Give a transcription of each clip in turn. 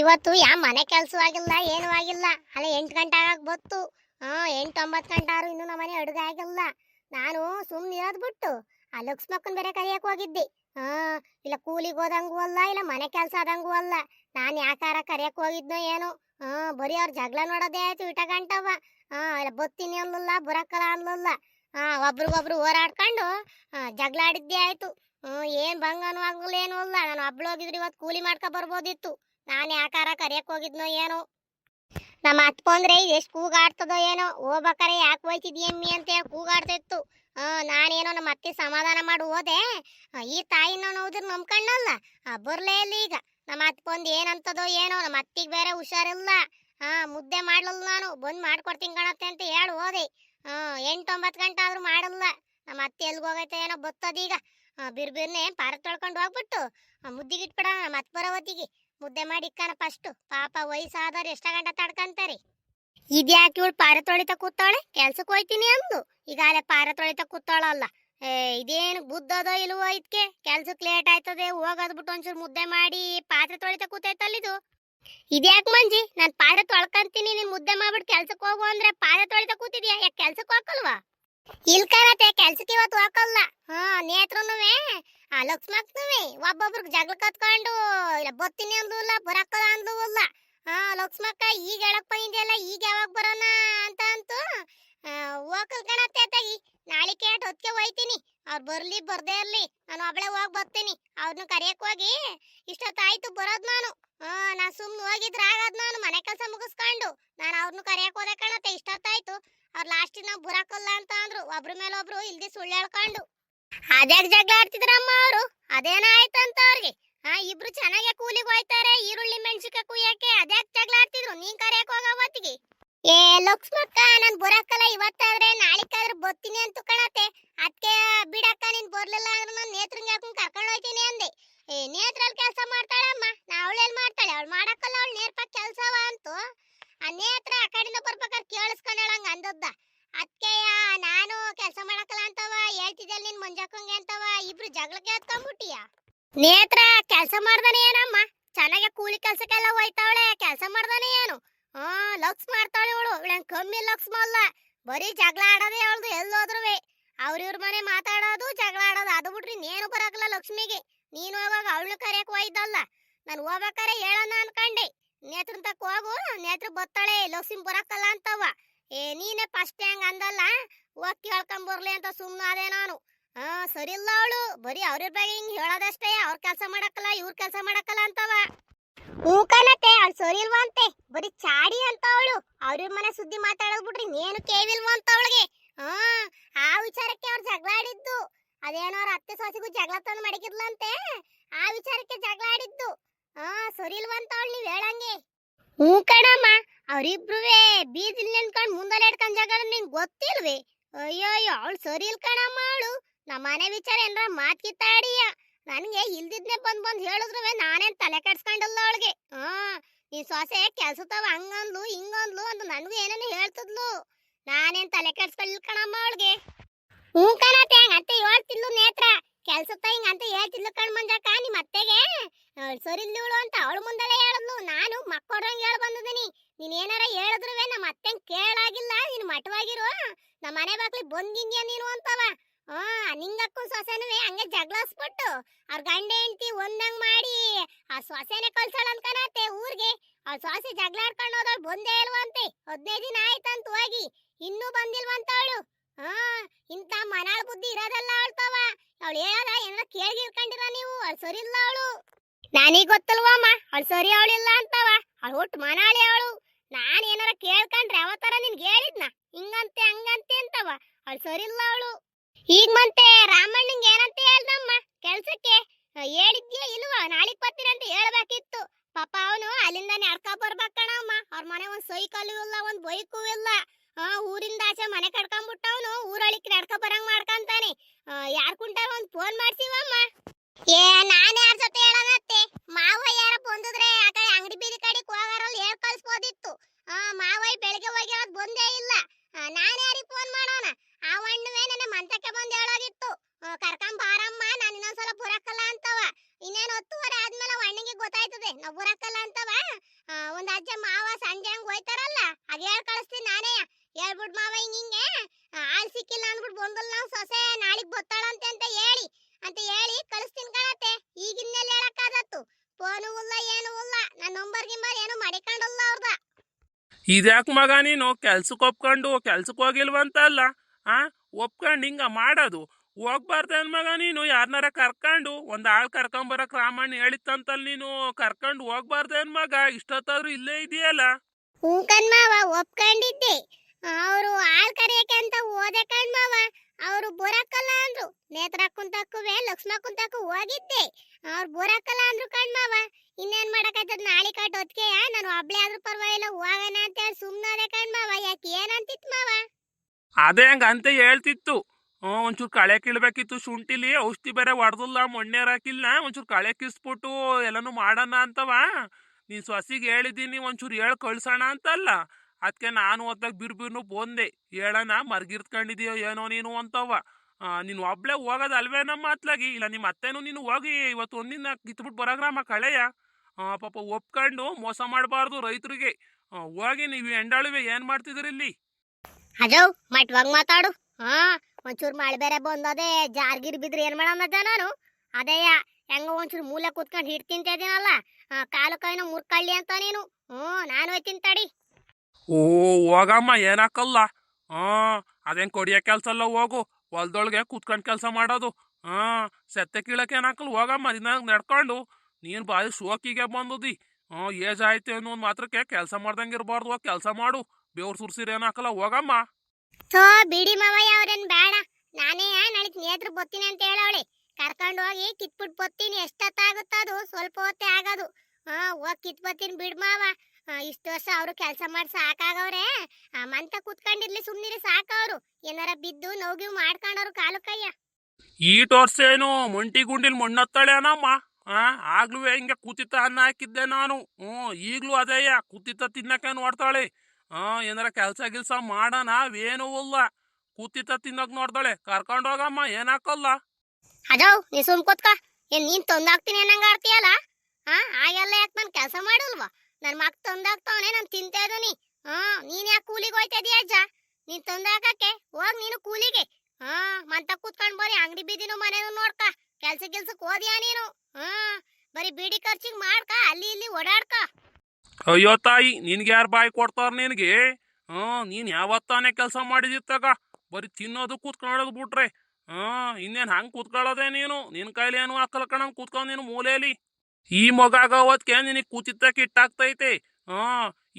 ಇವತ್ತು ಯಾ ಮನೆ ಕೆಲಸ ಆಗಿಲ್ಲ, ಏನು ಆಗಿಲ್ಲ. ಅಲ್ಲ, ಎಂಟು ಗಂಟೆ ಆಗಕ್ಕೆ ಬತ್ತು. ಹಾ, ಎಂಟು ಒಂಬತ್ತು ಗಂಟೆ ಆರು ಇನ್ನು ನಮ್ಮ ಮನೆ ಅಡುಗೆ ಆಗಿಲ್ಲ. ನಾನು ಸುಮ್ಮನೆ ಇರೋದು ಬಿಟ್ಟು, ಆ ಲಕ್ಷ್ಮಕ್ಕನ್ ಬೇರೆ ಕರಿಯಕ್ ಹೋಗಿದ್ದೆ. ಹಾ, ಇಲ್ಲ ಕೂಲಿಗೆ ಹೋದಂಗೂ ಅಲ್ಲ, ಇಲ್ಲ ಮನೆ ಕೆಲಸ ಆದಂಗೂ ಅಲ್ಲ. ನಾನು ಯಾಕಾರ ಕರಿಯಕ್ಕೆ ಹೋಗಿದ್ನೋ ಏನೋ. ಹಾ, ಬರೀ ಅವ್ರ ಜಗಳ ನೋಡೋದೇ ಆಯ್ತು ಇಟ ಗಂಟವ. ಹಾ, ಇಲ್ಲ ಬತ್ತೀನಿ ಅನ್ಲಿಲ್ಲ ಬರಕ್ಕಲ್ಲ ಅನ್ಲಿಲ್ಲ. ಹಾ, ಒಬ್ರಿಗೊಬ್ರು ಹೋರಾಡ್ಕೊಂಡು ಜಗಳ ಆಡಿದ್ದೇ ಆಯ್ತು. ಹ್ಞೂ ಏನು ಬಂಗನು ಆಗಲ್ಲ ಏನು ಅಲ್ಲ. ನಾನು ಒಬ್ಳು ಹೋಗಿದ್ರೆ ಇವತ್ತು ಕೂಲಿ ಮಾಡ್ಕೊ ಬರ್ಬೋದಿತ್ತು. ನಾನು ಯಾಕಾರ ಕರಿಯಕ್ ಹೋಗಿದ್ನೋ ಏನೋ. ನಮ್ಮ ಅತ್ ಬಂದ್ರೆ ಎಷ್ಟು ಕೂಗಾಡ್ತದೋ ಏನೋ. ಹೋಗ್ಬೇಕಾರೆ ಯಾಕೆ ಹೋಯ್ತಿದ್ಯ ಎಮ್ಮಿ ಅಂತ ಹೇಳಿ ಕೂಗಾಡ್ತಿತ್ತು ನಾನೇನೋ ನಮ್ಮ ಅತ್ತೆ ಸಮಾಧಾನ ಮಾಡಿ ಹೋದೆ. ಈ ತಾಯಿನ ನೋಡಿದ್ರೆ ನಂಬ್ಕಣ್ಣಲ್ಲ. ಆ, ಬರ್ಲೇ ಇಲ್ಲ ಈಗ. ನಮ್ಮ ಅತ್ ಬಂದು ಏನಂತದೋ ಏನೋ. ನಮ್ಮ ಅತ್ತಿಗೆ ಬೇರೆ ಹುಷಾರಿಲ್ಲ. ಹಾ ಮುದ್ದೆ ಮಾಡ್ಲಲ್ಲ ನಾನು. ಬಂದು ಮಾಡ್ಕೊಡ್ತೀನಿ ಕಣತ್ತೆ ಅಂತ ಹೇಳಿ ಹೋದೆ. ಎಂಟು ಒಂಬತ್ತು ಗಂಟೆ ಆದರೂ ಮಾಡಲ್ಲ. ನಮ್ಮ ಅತ್ತೆ ಎಲ್ಲಿಗೆ ಹೋಗೈತೆ ಏನೋ ಬತ್ತದೀಗ ಬಿರ್ಬಿರ್ನೆ ಪಾರ ತೊಳ್ಕೊಂಡು ಹೋಗ್ಬಿಟ್ಟು ಮುದ್ದಿಗಿಟ್ಬಿಡ ನಮ್ಮ ಅತ್ತೆ ಬರೋ ಹೊತ್ತಿಗೆ. ಮುದ್ದೆ ಮಾಡಿ ಇಕ್ಕನ ಫಸ್ಟ್ ಪಾಪ ವಯಸ್ಸಾದವ್ರು ಎಷ್ಟ ಗಂಟೆ ತಡ್ಕಂತಾರೆ. ಇದ್ಯಾಕೆ ಇವಳು ಪಾರ ತೊಳಿತ ಕೂತಾಳೆ? ಕೆಲ್ಸಕ್ಕೆ ಹೋಯ್ತೀನಿ ಅಂದು ಈಗ ಅಲ್ಲೇ ಪಾರ ತೊಳಿತ ಕೂತಾಳಲ್ಲ. ಏ, ಇದೇನು ಬುದ್ಧದೋ ಇಲ್ವೋ ಇದಕ್ಕೆ ಕೆಲ್ಸಕ್ಕೆ ಲೇಟ್ ಆಯ್ತದೆ, ಹೋಗೋದ್ ಬಿಟ್ಟು ಒಂಚೂರು ಮುದ್ದೆ ಮಾಡಿ ಪಾತ್ರೆ ತೊಳಿತ ಕೂತೈತಲ್ಲ ಇದು. ಇದ್ಯಾಕ್ ಮಂಜಿ? ನಾನು ಪಾತ್ರೆ ತೊಳ್ಕಂತೀನಿ, ನೀನ್ ಮುದ್ದೆ ಮಾಡ್ಬಿಟ್ಟು ಕೆಲ್ಸಕ್ಕೆ ಹೋಗು ಅಂದ್ರೆ ಪಾತ್ರೆ ತೊಳಿತ ಕೂತಿದ್ಯಾ? ಯಾಕೆ ಕೆಲ್ಸಕ್ಕೆ ಹೋಗಲ್ವಾ ಇಲ್ಕರತೆ ಕೆಲ್ಸಕ್ಕೆ ಇವತ್ತು ಹೋಗಲ್ಲ ಹಾ, ನೇತ್ರನುವೆ. ಆ ಮಾಡ್ತೀವಿ ಒಬ್ಬೊಬ್ರಿಗೆ ಜಗಳ ಕತ್ಕೊಂಡು, ಇಲ್ಲ ಬತ್ತೀನಿ ಅಂದ್ಲು ಇಲ್ಲ ಬರಕ್ಕದ ಅಂದೂ ಇಲ್ಲ. ಹಾ ಲಕ್ಷ್ಮಕ್ಕ, ಈಗ ಹೇಳಕ್ ಬಂದಿದ್ಯಲ್ಲ ಈಗ ಯಾವಾಗ ಬರೋಣ ಅಂತ ಅಂತೂ ಹೋಗಲ್ ಕಣತ್ತೆ ತಗಿ ನಾಳೆ ಕೇಟ್ ಹೊತ್ತಿಗೆ ಹೋಯ್ತೀನಿ. ಅವ್ರು ಬರ್ಲಿ, ಬರ್ದೇ ಇರ್ಲಿ. ನಾನು ಒಬ್ಳೆ ಹೋಗಿ ಬರ್ತೀನಿ. ಅವ್ರನ್ನ ಕರಿಯಕ್ ಹೋಗಿ, ಇಷ್ಟೊತ್ತಾಯ್ತು ಬರೋದು ನಾನು. ಹಾ ನಾ ಸುಮ್ಮನೆ ಹೋಗಿದ್ರೆ ಆಗದ್ ನಾನು, ಮನೆ ಕೆಲಸ ಮುಗಿಸ್ಕೊಂಡು. ನಾನು ಅವ್ರನ್ನ ಕರಿಯಕ್ ಹೋದೆ ಕಣತ್ತೆ, ಇಷ್ಟೊತ್ತಾಯ್ತು. ಅವ್ರು ಲಾಸ್ಟಿಗೆ ನಾವು ಬರಕ್ಕಲ್ಲ ಅಂತ ಅಂದ್ರು. ಒಬ್ರ ಮೇಲೆ ಒಬ್ರು ಇಲ್ದಿ ಸುಳ್ಳು ಹೇಳ್ಕೊಂಡು. ಅದ್ಯಾಕ್ ಜಗಳ ಆಡ್ತಿದ್ರಮ್ಮ ಅವರು? ಅದೇನಾಯ್ತಂತ ಅವ್ರಿಗೆ? ಹಾ, ಇಬ್ರು ಚೆನ್ನಾಗೆ ಕೂಲಿಗೆ ಹೋಯ್ತಾರೆ, ಈರುಳ್ಳಿ ಮೆಣಸಿಕ ಕುಯ್ಯಕ್ಕೆ. ಅದ್ಯಾಕ್ ಜಗಳ ಆಡ್ತಿದ್ರು? ನೀನ್ ಕರಿಯಕ್ ಹೋಗ ಅವತ್ತಿಗೆ ಏ, ಲಕ್ಷ್ಮಕ್ಕ, ನನ್ ಬರಕ್ಕಲ್ಲ ಇವತ್ತಾದ್ರೆ ನಾಳಿಕಾದ್ರೆ ಬರ್ತೀನಿ ಅಂತ ಕಣತೆ ಅದಕ್ಕೆ ಬಿಡಕ್ಕ ನೀನ್ ಬರ್ಲಿಲ್ಲ ಅಂದ್ರೆ ನಾನು ನೇತ್ರಂಗ್ ಹೇಳ್ಕೊಂಡ್ ಕರ್ಕೊಂಡು ಹೋಯ್ತೀನಿ ಅಂದೆ ಏ ನೇತ್ರಲ್ಲಿ ಕೆಲಸ ಮಾಡ್ತಾಳಮ್ಮ ನಾ ಅವಳೇನ್ ಮಾಡ್ತಾಳೆ ಅವಳು ಮಾಡಕ್ಕಲ್ಲ ಅವಳು ನೇರ್ಪಾಗ ಕೆಲ್ಸವ ಅಂತು ಆ ನೇತ್ರ ಆ ಕಡೆಯಿಂದ ಬರ್ಬೇಕಾದ್ರೆ ಕೇಳಿಸ್ಕೊಂಡಳ ಹಂಗ ಅಂದದ್ದ ಅದಕ್ಕೆ ನಾನು ಕೆಲಸ ಮಾಡಕ್ಕಲ್ಲ ಅಂತವ ಹೇಳ್ತಿದ್ದಲ್ಲ ನಿನ್ ಮಂಜಕ್ಕಂಗೆ ಅಂತವ ಇಬ್ರು ಜಗಳಕ್ಕೆ ಹತ್ಕೊಂಡ್ಬಿಟ್ಟಿಯ ನೇತ್ರ ಕೆಲಸ ಮಾಡ್ದಾನೆ ಏನಮ್ಮ ಚೆನ್ನಾಗಿ ಕೂಲಿ ಕೆಲ್ಸಕ್ಕೆಲ್ಲ ಹೋಯ್ತಾವಳೆ ಕೆಲಸ ಮಾಡ್ದಾನೆ ಏನು ಹಾ ಲಕ್ಸ್ ಮಾಡ್ತಾಳೆ ಅವಳು ಇವಳೇನ್ ಕಮ್ಮಿ ಲಕ್ಸ್ ಅಲ್ಲ ಬರೀ ಜಗಳ ಆಡೋದೇ ಅವಳ್ದು ಎಲ್ಲೋದ್ರುವೆ ಅವ್ರ ಇವ್ರ ಮನೆ ಮಾತಾಡೋದು ಜಗಳ ಆಡೋದು ಅದು ಬಿಟ್ರಿ ನೀನು ಬರಕಲ್ಲ ಲಕ್ಷ್ಮಿಗೆ ನೀನು ಹೋಗಾಗ ಅವಳನ್ನ ಕರೆಯಕ್ ಹೋಯ್ದಲ್ಲ ನಾನು ಹೋಗ್ಬೇಕಾರೆ ಹೇಳೋಣ ಅನ್ಕಂಡೆ ನೇತ್ರನ್ ತಕ್ಕ ಹೋಗು ನೇತ್ರ ಬತ್ತಾಳೆ ಲಕ್ಷ್ಮಿ ಬರಕಲ್ಲ ಅಂತವ. ಏ, ನೀನೇ ಫಸ್ಟ್ ಹೆಂಗ್ ಅಂದಲ್ಲ? ಹೋಗಿ ಕೇಳ್ಕೊಂಬರ್ಲಿ ಅಂತ ಸುಮ್ಮನೆ ಅದೇ ನಾನು. ಹಾ ಸರಿ ಅವಳು. ಬರೀ ಅವ್ರ ಬಗ್ಗೆ ಹಿಂಗ್ ಹೇಳೋದಷ್ಟೇ. ಅವ್ರ ಕೆಲಸ ಮಾಡಕಲ್ಲ ಇವ್ರ ಕೆಲಸ ಮಾಡಕಲ್ಲ ಅಂತವ. ಹ್ಞೂ ಕಣತ್ತೆ ಅವ್ಳು ಸರಿ ಇಲ್ವಾ ಅಂತೆ? ಬರೀ ಚಾಡಿ ಅಂತ ಅವಳು. ಅವ್ರ ಮನೆ ಸುದ್ದಿ ಮಾತಾಡೋದ್ ಬಿಡ್ರಿ ನೀನು ಕೇವಿಲ್ವಾ ಅಂತ ಅವಳಿಗೆ. ಹಾ ಆ ವಿಚಾರಕ್ಕೆ ಅವ್ರು ಜಗಳ ಆಡಿದ್ದು. ಅದೇನೋ ಅವ್ರ ಅತ್ತೆ ಸೊಸೆಗೂ ಜಗಳ ತಂದು ಮಡಗಿದ್ಲಂತೆ. ಆ ವಿಚಾರಕ್ಕೆ ಜಗಳ ಆಡಿದ್ದು. ಹಾ ಸರಿ ಅವಳು ನೀವ್ ಹೇಳಂಗೆ. ಹ್ಞೂ ಕಣಮ್ಮ, ಅವ್ರಿಬ್ರುವೆ ಬೀದಿಲ್ ನಿಂತ್ಕೊಂಡ್ ಮುಂದಲೆ ಇಟ್ಕೊಂಡ್ ಜಗಳ ನಿಂಗೆ ಗೊತ್ತಿಲ್ವೇ? ಅಯ್ಯೋ ಅಯ್ಯೋ ಅವಳು ಸರಿ ಇಲ್ ಕಣಮ್ಮ ಅವಳು. ನಮ್ಮ ಮನೆ ವಿಚಾರ ಏನ್ರ ಮಾತ್ ಕಿತ್ತಾಡಿಯ? ನನಗೆ ಇಲ್ದಿದ್ನೆ ಬಂದ್ ಬಂದ್ ಹೇಳಿದ್ರುವೆ ನಾನೇನ್ ತಲೆ ಕೆಡ್ಸ್ಕೊಂಡಿಲ್ಲ ಅವಳಿಗೆ. ಹಾಂ, ನೀನ್ ಸೊಸೆ ಕೆಲ್ಸದವ ಹಂಗಂದ್ಲು, ಹಿಂಗಂದ್ಲು ಅಂತ ನನಗೂ ಏನೇನು ಹೇಳ್ತಿದ್ಲು. ನಾನೇನ್ ತಲೆ ಕೆಡ್ಸ್ಕೊಳ್ಳಿಲ್ಲ ಕಣಮ್ಮ ಅವಳಿಗೆ. ಹ್ಞೂ ಕಣತ್ತೆ, ಹಂಗಂತ ಹೇಳ್ತಿದ್ಲು ನೇತ್ರ. ಕೆಲ್ಸತ್ತ ಹಿಂಗಂತ ಹೇಳ್ತಿದ್ಲು ಕಣ್ ಮಂಜಕ್ಕ, ನಿಮ್ ಅತ್ತೆಗೆ? ಅವ್ಳ್ ಸರಿ ಇಲ್ವಳು ಅಂತ ಅವಳ ಮುಂದಲೆ ಹೇಳಿದ್ಲು. ನಾನು ಮಕ್ಕಳ್ರಂಗ್ ಹೇಳ ಬಂದಿದ್ದೀನಿ. ನೀನ್ ಏನಾರ ಹೇಳಿದ್ರುವೆ ನಮ್ಮ ಅತ್ತೆಂಗ್ ಕೇಳಾಗಿಲ್ಲ, ನೀನ್ ಮಠವಾಗಿರು ನಮ್ಮ ಮನೆ ಬಾಕ್ಲಿ ಬಂದಿದ್ಯಾ ನೀನು ಅಂತವ? ಹಾ ನಿಂಗಕ್ಕೂ ಸೊಸೆನುವೆ, ಹಂಗೆ ಜಗಳಸ್ಬಿಟ್ಟು. ಅವ್ರ ಗಂಡ ಹೆಂಡತಿ ಒಂದಂಗ್ ಮಾಡಿ, ಆ ಸೊಸೆನೆ ಕಳ್ಸಳ ಅನ್ಕನತ್ತೆ ಊರ್ಗೆ. ಆ ಸೊಸೆ ಜಗಳಾಡ್ಕೊಂಡು ಹೋದವಳು ಬಂದೇ ಇಲ್ವಂತೆ. ಹದಿನೈದು ದಿನ ಆಯ್ತಂತ ಹೋಗಿ. ಇನ್ನೂ ಬಂದಿಲ್ವಂತ ಅವಳು. ಹಾ ಇಂತ ಮನಾಳ ಬುದ್ಧಿ ಇರೋದಲ್ಲ ಅವಳ್ತವ ಅವಳು ಹೇಳದ ಏನಾರ ಕೇಳಿ ನೀವು, ಅವಳು ಸರಿ ಇಲ್ಲ ಅವಳು. ನಾನೀಗ ಗೊತ್ತಲ್ವಮ್ಮ ಅವಳು ಸರಿ ಅವಳಿಲ್ಲ ಅಂತವ. ಅವಳು ಒಟ್ಟು ಮನಾಳಿ ಅವಳು. ನಾನು ಏನಾರ ಕೇಳ್ಕೊಂಡ್ರೆ ಅವತ್ತರ ನಿನ್ಗೆ ಹೇಳಿದ್ನ. ಹಿಂಗಂತೆ, ಹಂಗಂತೆ ಅಂತವ. ಅವಳು ಸರಿ ಇಲ್ಲ ಅವಳು. ಈಗ ಮತ್ತೆ ರಾಮಣ್ಣಂಗೆ ಏನಂತ ಹೇಳ್ದಮ್ಮ ಕೆಲ್ಸಕ್ಕೆ? ಹೇಳಿದ್ಯ ಇಲ್ವಾ? ನಾಳಿಗ್ ಬರ್ತೀನಿ ಅಂತ ಹೇಳ್ಬೇಕಿತ್ತು. ಪಾಪ ಅವನು ಅಲ್ಲಿಂದ ನಡ್ಕೊ ಬರ್ಬೇಕಣಮ್ಮ. ಅವ್ರ ಮನೆ ಒಂದು ಸೈಕಲ್ ಇಲ್ಲ, ಒಂದು ಬೈಕು ಇಲ್ಲ. ಆ ಊರಿಂದ ಆಚೆ ಮನೆ ಕಟ್ಕೊಂಡ್ಬಿಟ್ಟವನು ಊರೊಳಿಕ್ ನಡ್ಕ ಬರಂಗ್ ಮಾಡ್ಕಂತಾನೆ. ಯಾರ್ ಕುಂಟಾರ ಒಂದ್ ಫೋನ್ ಮಾಡ್ಸಿವಮ್ಮ. ಏ ನಾನ್ ಯಾರ ಜೊತೆ ಹೇಳೋಣತ್ತೆ ಮಾವ ಯಾರ ಬಂದಿದ್ರೆ ಆ ಕಡೆ ಅಂಗಡಿ ಬೀದಿ ಕಡೆಗೆ ಹೋಗಾರಲ್ಲಿ ಹೇಳ್ ಕಳ್ಸ್ಬೋದಿತ್ತು. ಆ ಮಾವಯ್ಯ ಬೆಳಿಗ್ಗೆ ಹೋಗಿರೋದ್ ಬಂದೇ ಇಲ್ಲ. ನಾನ್ ಯಾರಿಗ್ ಫೋನ್ ಮಾಡೋಣ? ಆ ಹಣ್ಣುವೆ ನನ್ನ ಮಂತಕ್ಕೆ ಬಂದ್ ಹೇಳೋದಿತ್ತು. ಆ, ಕರ್ಕೊಂಡ್ ಬಾರಮ್ಮ ನಾನು ಇನ್ನೊಂದ್ಸಲ ಬರಕ್ಕಲ್ಲ ಅಂತವ ಇನ್ನೇನ್ ಹತ್ತುವರೆ ಆದ್ಮೇಲೆ ಅವ್ ಅಣ್ಣಂಗೆ ಗೊತ್ತಾಯ್ತದೆ ನಾವ್ ಬರಕ್ಕಲ್ಲ ಅಂತವ ಆ, ಒಂದ್ ಅಜ್ಜ ಮಾವ ಸಂಜೆ ಹಂಗ್ ಹೋಯ್ತಾರಲ್ಲ ಅದ್ ಹೇಳ್ ಕಳಿಸ್ತೀನಿ ನಾನೇ ಹೇಳ್ಬಿಡ್ ಮಾವ ಹಿಂಗ್ ಹಿಂಗೆ ಆ, ಆಳ್ ಸಿಕ್ಕಿಲ್ಲ ಅಂದ್ಬಿಟ್ಟು ಬಂದಲ್ ನಾವು ಸೊಸೆ ನಾಳಿಗ್ ಬತ್ತಾಳಂತೆ ಅಂತ ಹೇಳಿ ಅಂತ ಹೇಳಿ ಕಳಿಸ್ತೀನಿ ಕಣತ್ತೆ ಈಗಿನ್ನೆಲ್ಲ ಹೇಳಕ್ಕಾಗತ್ತು ಫೋನು ಇಲ್ಲ ಏನು ಇಲ್ಲ ನನ್ನ ನಂಬರ್ ಗಿಂಬರ್ ಏನು ಮಾಡಿಕೊಂಡಲ್ಲ ಅವ್ರದ ಇದ್ಯಾಕ್ ಮಗ ನೀನು? ಕೆಲ್ಸಕ್ಕೆ ಒಪ್ಕೊಂಡು ಕೆಲ್ಸಕ್ಕೆ ಹೋಗಿಲ್ವಂತಲ್ಲ, ಆ? ಒಪ್ಕೊಂಡು ಹಿಂಗ ಮಾಡೋದು. ಹೋಗ್ಬಾರ್ದೇನ್ ಮಗ ನೀನು ಯಾರನ್ನಾರ ಕರ್ಕೊಂಡು, ಒಂದ್ ಆಳ್ ಕರ್ಕೊಂಬರಕ್ ರಾಮಣ್ಣ ಹೇಳಿತ್ತಂತಲ್ ನೀನು, ಕರ್ಕೊಂಡು ಹೋಗ್ಬಾರ್ದೇನ್ ಮಗ, ಇಷ್ಟೊತ್ತಾದ್ರೂ ಇಲ್ಲೇ ಇದೆಯಲ್ಲ ಒಪ್ಕೊಂಡಿದ್ದೆ. ಅವರು ಆಳ್ ಕರೆಯಕ್ಕೆ ಅಂತ ಹೋದೆ ಕಣ್ಮಾವ ಅವರು ಬರಕ್ಕಲ್ಲ ಅಂದ್ರು. ನೇತ್ರ ಕುಂತಕ್ಕುವೆ ಲಕ್ಷ್ಮ ಕುಂತಕ್ಕೂ ಹೋಗಿದ್ದೆ. ಅವ್ರು ಬರಕ್ಕಲ್ಲ ಅಂದ್ರು ಕಣ್ಮಾವ ಇನ್ನೇನ್ ಮಾಡಕ್ಕಾಯ್ತದ ನಾಳೆ ಕಟ್ ಹೊತ್ಕೆಯ ನಾನು ಒಬ್ಳೆ ಆದ್ರೂ ಪರವಾಗಿಲ್ಲ ಹೋಗೋಣ ಅಂತ. ಹೇಳಿ ಕಣ್ ಮಾವ, ಯಾಕೆ ಏನಂತಿತ್ ಮಾವ? ಅದೇ ಹಂಗ ಅಂತ ಹೇಳ್ತಿತ್ತು. ಒಂಚೂರು ಕಳೆ ಕೀಳ್ಬೇಕಿತ್ತು. ಶುಂಠಿಲಿ ಔಷಧಿ ಬೇರೆ ಹೊಡೆದಿಲ್ಲ ಮೊಣ್ಣೆರ್ ಹಾಕಿಲ್ಲ. ಒಂಚೂರು ಕಳೆ ಕಿಸ್ಬಿಟ್ಟು ಎಲ್ಲನೂ ಮಾಡೋಣ ಅಂತವ. ನೀನ್ ಸೊಸಿಗೆ ಹೇಳಿದ್ದೀನಿ, ಒಂಚೂರು ಹೇಳ್ ಕಳ್ಸೋಣ ಅಂತಲ್ಲ. ಅದಕ್ಕೆ ನಾನು ಒತ್ತಾಗ ಬಿರ್ಬಿರ್ನು ಬಂದೆ. ಹೇಳೋಣ, ಮರ್ಗಿರ್ತ್ಕೊಂಡಿದೀಯೋ ಏನೋ ನೀನು ಅಂತವ. ನೀನು ಒಬ್ಳೆ ಹೋಗೋದಲ್ವೇ ನಮ್ಮ ಅತ್ಲಾಗಿ ಇಲ್ಲ ನಿಮ್ಮ ಅತ್ತೆನೂ ನೀನು ಹೋಗಿ ಇವತ್ತು ಒಂದಿನ ಕಿತ್ಬಿಟ್ಟು ಬರೋಗ್ರಮ್ಮ ಕಳೆಯ? ಪಾಪ ಒಪ್ಕೊಂಡು ಮೋಸ ಮಾಡಬಾರ್ದು ರೈತರಿಗೆ. ಹೋಗಿ ನೀವು ಎಂಡಾಳುವೆ ಏನು ಮಾಡ್ತಿದ್ದೀರಿ ಇಲ್ಲಿ? ಅಜೋ ಮಟ್ವಾಗ ಮಾತಾಡು. ಹಾ ಒಂಚೂರು ಮಳೆ ಬೇರೆ ಬಂದದೆ ಜಾರ್ಗಿರ್ ಬಿದ್ರೆ ಏನ್ ಮಾಡಮ್ಮ ನಾನು? ಅದೇಯ ಹೆಂಗ ಒಂಚೂರು ಮೂಲೆ ಕುತ್ಕೊಂಡು ಹಿಟ್ ತಿಂತಿದ್ದೀನಲ್ಲ ಕಾಲು ಕೈನ ಮುರ್ಕಳ್ಳಿ ಅಂತ ನೀನು? ಹ್ಞೂ ನಾನು ಹೋಯ್ತೀನಿ ತಡಿ ಓ ಹೋಗಮ್ಮ ಏನಾಕಲ್ಲ ಹಾ ಅದೇನ್ ಕೊಡಿಯೋ ಕೆಲಸ ಅಲ್ಲ ಹೋಗು. ಹೊಲ್ದೊಳಗೆ ಕೂತ್ಕೊಂಡ್ ಕೆಲಸ ಮಾಡೋದು. ಹಾ ಸೆತ್ತೆ ಕೀಳಕ್ಕೆ ಏನಾಕಲ್ಲ ಹೋಗಮ್ಮ ದಿನ ನಡ್ಕೊಂಡು. ನೀನ್ ಬಾಯಿ ಶೋಕಿಗೆ ಬಂದದಿ. ಹಾ ಏಜ್ ಆಯ್ತು ಅನ್ನೋ ಒಂದ್ ಮಾತ್ರಕ್ಕೆ ಕೆಲಸ ಮಾಡ್ದಂಗೆ ಇರಬಾರ್ದು ಕೆಲಸ ಮಾಡು. ಬೇವ್ರ ಸುರ್ಸಿರಿ ಏನಾಕಲ್ಲ ಹೋಗಮ್ಮ. ಥೋ ಬಿಡಿ ಮಾವಯ್ಯ ಅವ್ರೇನ್ ಬೇಡ. ನಾನೇ ನಾಳೆ ನೇತ್ರ ಬತ್ತೀನಿ ಅಂತ ಹೇಳವಳೆ ಕರ್ಕೊಂಡು ಹೋಗಿ ಕಿತ್ಬಿಟ್ಟು ಬತ್ತೀನಿ ಎಷ್ಟೊತ್ತಾಗುತ್ತೋ ಅದು ಸ್ವಲ್ಪ ಹೊತ್ತೇ ಆಗೋದು. ಹಾ ಹೋಗಿ ಕಿತ್ ಬತ್ತೀನಿ ಬಿಡ್ ಮಾವ. ಇಷ್ಟು ವರ್ಷ ಅವರು ಕೆಲಸ ಮಾಡಿ ಸಾಕಾಗವ್ರೆ. ಆ, ಮಂತ ಕುತ್ಕೊಂಡಿರ್ಲಿ ಸುಮ್ನಿರಿ ಸಾಕವ್ರು. ಏನಾರ ಬಿದ್ದು ನೋವು ಮಾಡ್ಕೊಂಡವ್ರು ಕಾಲು ಕೈಯ. ಈ ಟೋರ್ಸೇನು ಏನು ಮುಂಟಿ ಗುಂಡಿಲ್ ಮಣ್ಣತ್ತಾಳೆ ಆ? ಆಗ್ಲೂ ಹಿಂಗೆ ಕೂತಿತ್ತ ಅನ್ನ ಹಾಕಿದ್ದೆ ನಾನು. ಹ್ಞೂ, ಈಗ್ಲೂ ಅದೇಯ ಕೂತಿತ್ತ ತಿನ್ನಕ್ಕೆ ನೋಡ್ತಾಳೆ ಹಾಂ ಏನಾರ ಕೆಲ್ಸ ಗಿಲ್ಸ ಮಾಡೋಣ ಅವೇನೂ ಇಲ್ಲ. ಕೂತಿತ್ತ ತಿನ್ನಕ್ ನೋಡ್ತಾಳೆ ಕರ್ಕೊಂಡು ಹೋಗಮ್ಮ ಏನಾಕಲ್ಲ ಅದೋ, ನೀ ಸುಮ್ ಕೂತ್ಕ. ಏನ್ ನೀನ್ ತಂದಾಕ್ತೀನಿ ಅನ್ನಂಗ ಆಡ್ತೀಯಲ್ಲ? ಹಾ ಹಾಗೆಲ್ಲ ಯಾಕೆ ನಾನು ಕೆಲಸ ಮಾಡಲ್ವಾ? ನನ್ ಮಗ ತಂದಾಕ್ತವನೆ ನಾನು ತಿಂತಾ ಇದೀನಿ ಹಾ ನೀನ್ ಯಾಕೆ ಕೂಲಿಗೆ ಹೋಯ್ತಾ ಇದೀಯ ಅಜ್ಜ? ನೀನ್ ತಂದಾಕಕ್ಕೆ ಹೋಗ್ ನೀನು ಕೂಲಿಗೆ. ಹಾ ಮಂತ ಕೂತ್ಕೊಂಡ್ ಬರೀ ಅಂಗಡಿ ಬೀದಿನು ಮನೇನು ನೋಡ್ಕ. ಕೆಲ್ಸ ಕೆಲ್ಸಕ್ಕೆ ಓದ್ಯಾ ನೀನು? ಹಾ, ಬರೀ ಬೀಡಿ ಖರ್ಚಿಗೆ ಮಾಡ್ಕ, ಅಲ್ಲಿ ಇಲ್ಲಿ ಓಡಾಡ್ಕ. ಅಯ್ಯೋ ತಾಯಿ, ನಿನ್ಗೆ ಯಾರು ಬಾಯಿ ಕೊಡ್ತಾರ ನಿನ್ಗೆ? ಹಾ, ನೀನ್ ಯಾವತ್ತಾನೆ ಕೆಲಸ ಮಾಡಿದಿತ್ತಾಗ ಬರೀ ತಿನ್ನೋದು ಕೂತ್ಕೊಳ್ಳೋದು ಬಿಟ್ರೆ. ಹಾ, ಇನ್ನೇನ್ ಹಂಗ್ ಕೂತ್ಕೊಳ್ಳೋದೆ ನೀನು? ನಿನ್ ಕೈಲಿ ಏನು ಹಾಕಲ್ಲ ಕಣಂಗ್ ಕೂತ್ಕೊಂಡ್ ನೀನು ಮೂಲೆಯಲ್ಲಿ ಈ ಮಗ ಆಗೋವತ್ಕೆ ನಿನಗ್ ಕೂತಿತ್ತಕ್ಕೆ ಇಟ್ಟಾಗ್ತೈತೆ ಹಾ,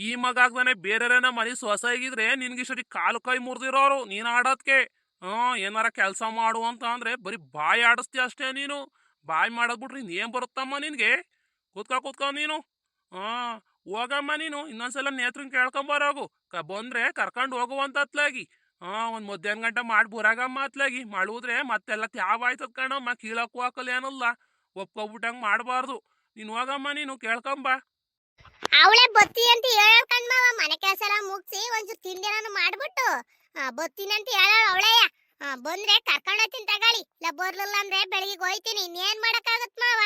ಈ ಮಗ ಆಗ್ದಾನೆ ಬೇರೆರೇನ ಮನೆ ಸೊಸೆಗಿದ್ರೆ ನಿನ್ಗೆ ಇಷ್ಟ ಕಾಲು ಕೈ ಮುರಿದಿರೋರು, ನೀನ್ ಆಡೋದ್ಕೆ. ಹಾ, ಏನಾರ ಕೆಲಸ ಮಾಡು ಅಂತ ಅಂದ್ರೆ ಬರೀ ಬಾಯಿ ಆಡಿಸ್ತೀಯ ಅಷ್ಟೇ ನೀನು. ಬಾಯಿ ಮಾಡೋದ್ ಇನ್ನೇನು ಬರುತ್ತಮ್ಮ ನಿನಗೆ? ಕೂತ್ಕೊ ಕೂತ್ಕೊ ನೀನು. ಹಾಂ, ಹೋಗಮ್ಮ ನೀನು, ಇನ್ನೊಂದ್ಸಲ ನೇತ್ರ ಕೇಳ್ಕೊಂಬರೋಗು ಕ, ಬಂದರೆ ಕರ್ಕೊಂಡು ಹೋಗುವಂತ ಅತ್ಲಾಗಿ. ಹಾಂ, ಒಂದು ಮಧ್ಯಾಹ್ನ ಗಂಟೆ ಮಾಡಿ ಬರಾಗಮ್ಮ ಅತ್ಲಾಗಿ. ಮಾಡುವುದ್ರೆ ಮತ್ತೆಲ್ಲ ತ್ಯಾವ ಆಯ್ತದ ಕಣಮ್ಮ, ಕೀಳಕ್ಕೂ ಹಾಕಲ್ಲ ಏನಲ್ಲ. ಒಪ್ಕೊಬಿಟ್ಟಂಗೆ ಮಾಡಬಾರ್ದು. ನೀನು ಹೋಗಮ್ಮ ನೀನು ಕೇಳ್ಕೊಂಬ ಅವಳೆ ಬತ್ತಿ ಅಂತ ಹೇಳ ಮಾವ. ಮನೆ ಕೆಲಸ ಎಲ್ಲ ಮುಗಿಸಿ ಒಂಚೂರು ತಿಂಡಿಯನ್ನು ಮಾಡ್ಬಿಟ್ಟು ಆ, ಬತ್ತೀನಿ ಅಂತ ಹೇಳ ಅವಳೆಯ ಬಂದ್ರೆ ಕರ್ಕೊಂಡು ಹೋಗ್ತೀನಿ ತಗೊಳ್ಳಿ. ಇಲ್ಲ ಬರ್ಲಿಲ್ಲ ಅಂದ್ರೆ ಬೆಳಿಗ್ಗೆ ಹೋಯ್ತೀನಿ ಇನ್ನೇನ್ ಮಾಡಕ್ಕಾಗತ್ ಮಾವ?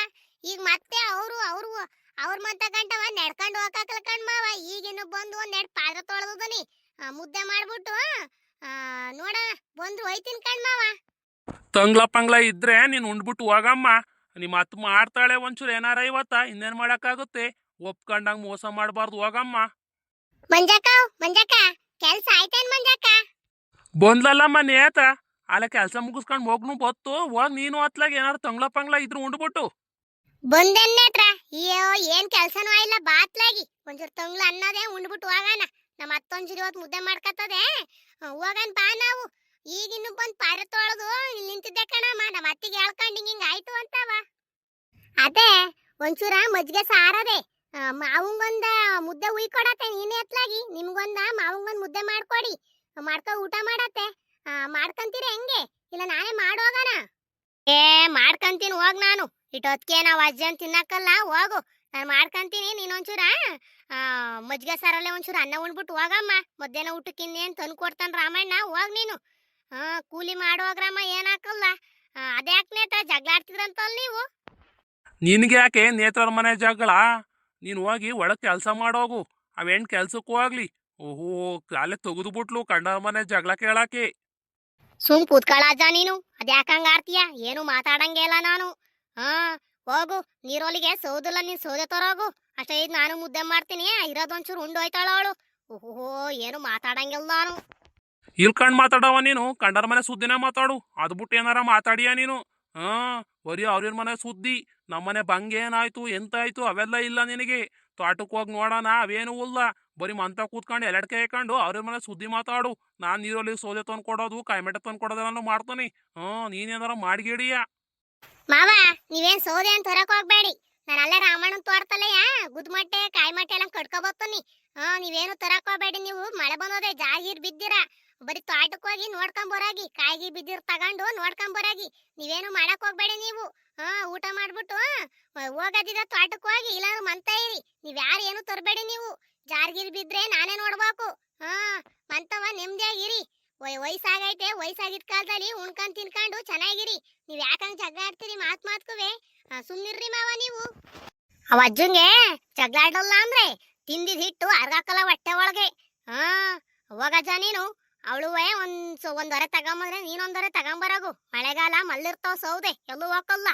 ಈಗ ಮತ್ತೆ ಅವರು ಅವರು ಅವ್ರ ಮತ್ತ ಗಂಟವ ನಡ್ಕೊಂಡು ಹೋಗಕ್ಕಲ್ಲ ಕಣ್ ಮಾವ. ಈಗಿನ್ನು ಬಂದು ಒಂದ್ ಎರಡು ಪಾತ್ರ ತೊಳೆದನಿ ಮುದ್ದೆ ಮಾಡ್ಬಿಟ್ಟು ನೋಡ ಬಂದ್ರು ಹೋಯ್ತೀನಿ ಕಣ್ ಮಾವ. ತಂಗ್ಲ ಪಂಗ್ಲ ಇದ್ರೆ ನೀನು ಉಂಡ್ಬಿಟ್ಟು ಹೋಗಮ್ಮ. ನಿಮ್ಮ ಅತ್ ಮಾಡ್ತಾಳೆ ಒಂಚೂರು ಏನಾರ ಇವತ್ತ ಇನ್ನೇನ್ ಮಾಡಕ್ಕಾಗುತ್ತೆ? ಒಪ್ಕೊಂಡಂಗ್ ಮೋಸ ಮಾಡಬಾರ್ದು ಹೋಗಮ್ಮ. ಮಂಜಕ್ಕ ಮಂಜಕ್ಕ. ಕೆಲ್ಸ ಆಯ್ತೇನ್ ಮಂಜಕ್ಕ? ಬಂದ್ಲಲ್ಲಮ್ಮ ನೇತ ಅಲ್ಲ ಕೆಲಸ ಮುಗಿಸ್ಕೊಂಡು ಹೋಗ್ನು ಬತ್ತು. ಹೋಗ್ ನೀನು ಅತ್ಲಾಗ ಏನಾರು ತಂಗ್ಳ ಪಂಗ್ಳ ಇದ್ರು ಉಂಡ್ಬಿಟ್ಟು. ಬಂದೆನ್ನೇತ್ರ ಅಯ್ಯೋ ಏನ್ ಕೆಲ್ಸನೂ ಆಯ್ಲ ಬಾತ್ಲಾಗಿ. ಒಂಚೂರು ತಂಗ್ಳು ಅನ್ನೋದೇ ಉಂಡ್ಬಿಟ್ಟು ಹೋಗಣ ನಮ್ಮ ಅತ್ತೊಂಚೂರು ಇವತ್ತು ಮುದ್ದೆ ಮಾಡ್ಕತ್ತದೆ. ಹೋಗನ್ ಬಾ ನಾವು. ಈಗಿನ್ನು ಬಂದು ಪಾರ ತೊಳೆದು ಇಲ್ಲಿ ನಿಂತಿದ್ದೆ ಕಣಮ್ಮ. ನಮ್ಮ ಅತ್ತಿಗೆ ಹೇಳ್ಕೊಂಡು ಹಿಂಗ್ ಆಯ್ತು ಅಂತವ. ಅದೇ ಒಂಚೂರ ಮಜ್ಜಿಗೆ ಸಾರದೆ. ಮಾವಂಗೊಂದ ಮುದ್ದೆ ಉಯ್ಕೊಡತ್ತೆ ನೀನೇ ಎತ್ಲಾಗಿ ನಿಮ್ಗೊಂದ ಮಾವಂಗೊಂದ್ ಮುದ್ದೆ ಮಾಡ್ಕೊಡಿ. ಮಾಡ್ಕೊ ಊಟ ಮಾಡತ್ತೆ. ಮಾಡ್ಕಂತೀರ ಹೆಂಗೆ? ಇಲ್ಲ ನಾನೇ ಮಾಡೋಗನ ಏ, ಮಾಡ್ಕಂತೀನಿ ಹೋಗ್ ನಾನು. ಇಟ್ಟೊತ್ಕೆ ನಾವು ಅಜ್ಜನ್ ತಿನ್ನಕ್ಕಲ್ಲ, ಹೋಗು. ನಾನು ಮಾಡ್ಕಂತೀನಿ ನೀನೊಂಚೂರ ಮಜ್ಜಿಗೆ ಸಾರಲ್ಲೇ ಒಂಚೂರು ಅನ್ನ ಉಣ್ಬಿಟ್ಟು ಹೋಗಮ್ಮ. ಮಧ್ಯಾಹ್ನ ಊಟಕ್ಕೆ ಏನು ತಂದು ಕೊಡ್ತಾನೆ ರಾಮಣ್ಣ, ಹೋಗ್ ನೀನು. ಹಾ ಕೂಲಿ ಮಾಡೋಗ್ರಮ್ಮ ಏನಾಕಲ್ಲ. ಅದ್ಯಾಕೆ ನೇತ ಜಗಳ ಆಡ್ತಿದ್ರಂತಲ್ ನೀವು? ನಿನ್ಗೆ ಯಾಕೆ ನೇತ್ರರ ಮನೆ ಜಗಳ? ನೀನು ಹೋಗಿ ಒಳಗೆ ಕೆಲಸ ಮಾಡೋಗು ಅವೇನ್ ಕೆಲ್ಸಕ್ಕೂ ಆಗ್ಲಿ. ಓಹೋ ಕಾಲೇ ತೆಗೆದು ಬಿಟ್ಲು ಕಂಡ ಮನೆ ಜಗಳ ಕೇಳಾಕೆ. ಸುಮ್ ಕೂತ್ಕೊಳ್ಳ ನೀನು. ಅದ್ಯಾಕಂಗ ಆಡ್ತೀಯ? ಏನು ಮಾತಾಡಂಗೆ ಇಲ್ಲ ನಾನು. ಹಾ ಹೋಗು. ನೀರೊಲಿಗೆ ಸೌದಿಲ್ಲ ನೀನ್ ಸೌದೆ ತರೋಗು. ಅಷ್ಟೇ ಇದ್ ನಾನು ಮುದ್ದೆ ಮಾಡ್ತೀನಿ. ಇರೋದೊಂಚೂರು ಉಂಡು ಹೋಯ್ತಾಳ ಅವಳು. ಓಹೋ ಏನು ಮಾತಾಡಂಗಿಲ್ಲ ನಾನು. ಇಲ್ಕಂಡ್ ಮಾತಾಡವ ನೀನು. ಕಂಡರ ಮನೆ ಸುದ್ದಿನ ಮಾತಾಡು. ಅದ್ಬಿಟ್ಟು ಏನಾರ ಮಾತಾಡಿಯ ನೀನು. ಹಾ, ಬರೀ ಅವ್ರಿನ ಮನೆ ಸುದ್ದಿ. ನಮ್ಮನೆ ಬಂಗೇನಾಯ್ತು ಎಂತಾಯ್ತು, ಅವೆಲ್ಲ ಇಲ್ಲ ನಿನಗೆ. ತೋಟಕ್ಕೆ ಹೋಗಿ ನೋಡೋಣ, ಅವೇನು ಇಲ್ಲ. ಬರೀ ಮಂತ ಕೂತ್ಕೊಂಡು ಎಲ್ಲಡ್ಕೆ ಹಾಕೊಂಡು ಅವ್ರ ಮನೆ ಸುದ್ದಿ ಮಾತಾಡು. ನಾನು ನೀರಲ್ಲಿ ಸೋದೆ ತಂದು ಕೊಡೋದು, ಕಾಯಿಮೆಟೆ ತಂದು ಕೊಡೋದೆಲ್ಲ ಮಾಡ್ತಾನೆ. ಹಾ, ನೀನೇನಾರ ಮಾಡ್ಗಿಡಿಯ? ಮಾವ, ನೀವೇನ್ ಸೋದೆ ಅಂತ ಹೊರಕ್ ಹೋಗ್ಬೇಡಿ. ನಾನು ಅಲ್ಲೇ ರಾಮಣ್ಣನ ತೋರ್ತಲ್ಲಯ್ಯ ಗುದ್ಮಟ್ಟೆ, ಕಾಯಿಮಟ್ಟೆ ಎಲ್ಲ ಕಟ್ಕೊಬತ್ತೀನಿ ಹಾ, ನೀವೇನು ತರಕ್ ಹೋಗ್ಬೇಡಿ ನೀವು. ಮಳೆ ಬಂದೋದೆ ಜಾಗೀರ್ ಬಿದ್ದಿರ. ಬರೀ ತೋಟಕ್ಕೆ ಹೋಗಿ ನೋಡ್ಕೊಂಡ್ ಬರಾಗಿ, ಕಾಯಿಗೆ ಬಿದ್ದಿರ್ ತಗೊಂಡು ನೋಡ್ಕೊಂಬರಾಗಿ ನೀವೇನು ಮಾಡಕ್ ಹೋಗ್ಬೇಡಿ ನೀವು. ಹಾ, ಊಟ ಮಾಡ್ಬಿಟ್ಟು ಹೋಗದಿದ ತೋಟಕ್ಕೆ ಹೋಗಿ, ಇಲ್ಲಾಂದ್ರೆ ಮಂತ ಇರಿ. ನೀವ್ ಯಾರು ಏನು ತರಬೇಡಿ ನೀವು. ಜಾರ್ಗಿರ್ ಬಿದ್ರೆ ನಾನೇ ನೋಡ್ಬೇಕು. ಹಾ ಮಂತವ ನೆಮ್ಮದಿಯಾಗಿರಿ ವಯ್ ವಯಸ್ಸಾಗೈತೆ ವಯಸ್ಸಾಗಿದ್ ಕಾಲದಲ್ಲಿ ಉಣ್ಕೊಂಡ್ ತಿನ್ಕೊಂಡು ಚೆನ್ನಾಗಿರಿ. ನೀವ್ ಯಾಕಂಗ್ ಜಗಳ ಆಡ್ತೀರಿ ಮಾತ್ ಮಾತ್ಕುವೆ ಸುಮ್ನಿರ್ರಿ ಮಾವ ನೀವು. ಅವ ಅಜ್ಜಂಗೆ ಜಗಳ ಆಡಲ್ಲ ಅಂದ್ರೆ ತಿಂದಿದ್ ಹಿಟ್ಟು ಅರ್ಗಾಕಲ್ಲ ಹೊಟ್ಟೆ ಒಳಗೆ. ಹಾ, ಹೋಗಜ್ಜ ನೀನು. ಅವಳು ಒಂದ್ ಒಂದ್ ಹೊರೆ ತಗೊಂಬಂದ್ರೆ ನೀನೊಂದೊರೆ ತಗೊಂಬರಾಗು. ಮಳೆಗಾಲ ಮಲ್ಲಿರ್ತಾವ ಸೌದೆ, ಎಲ್ಲೂ ಹೋಗಲ್ಲ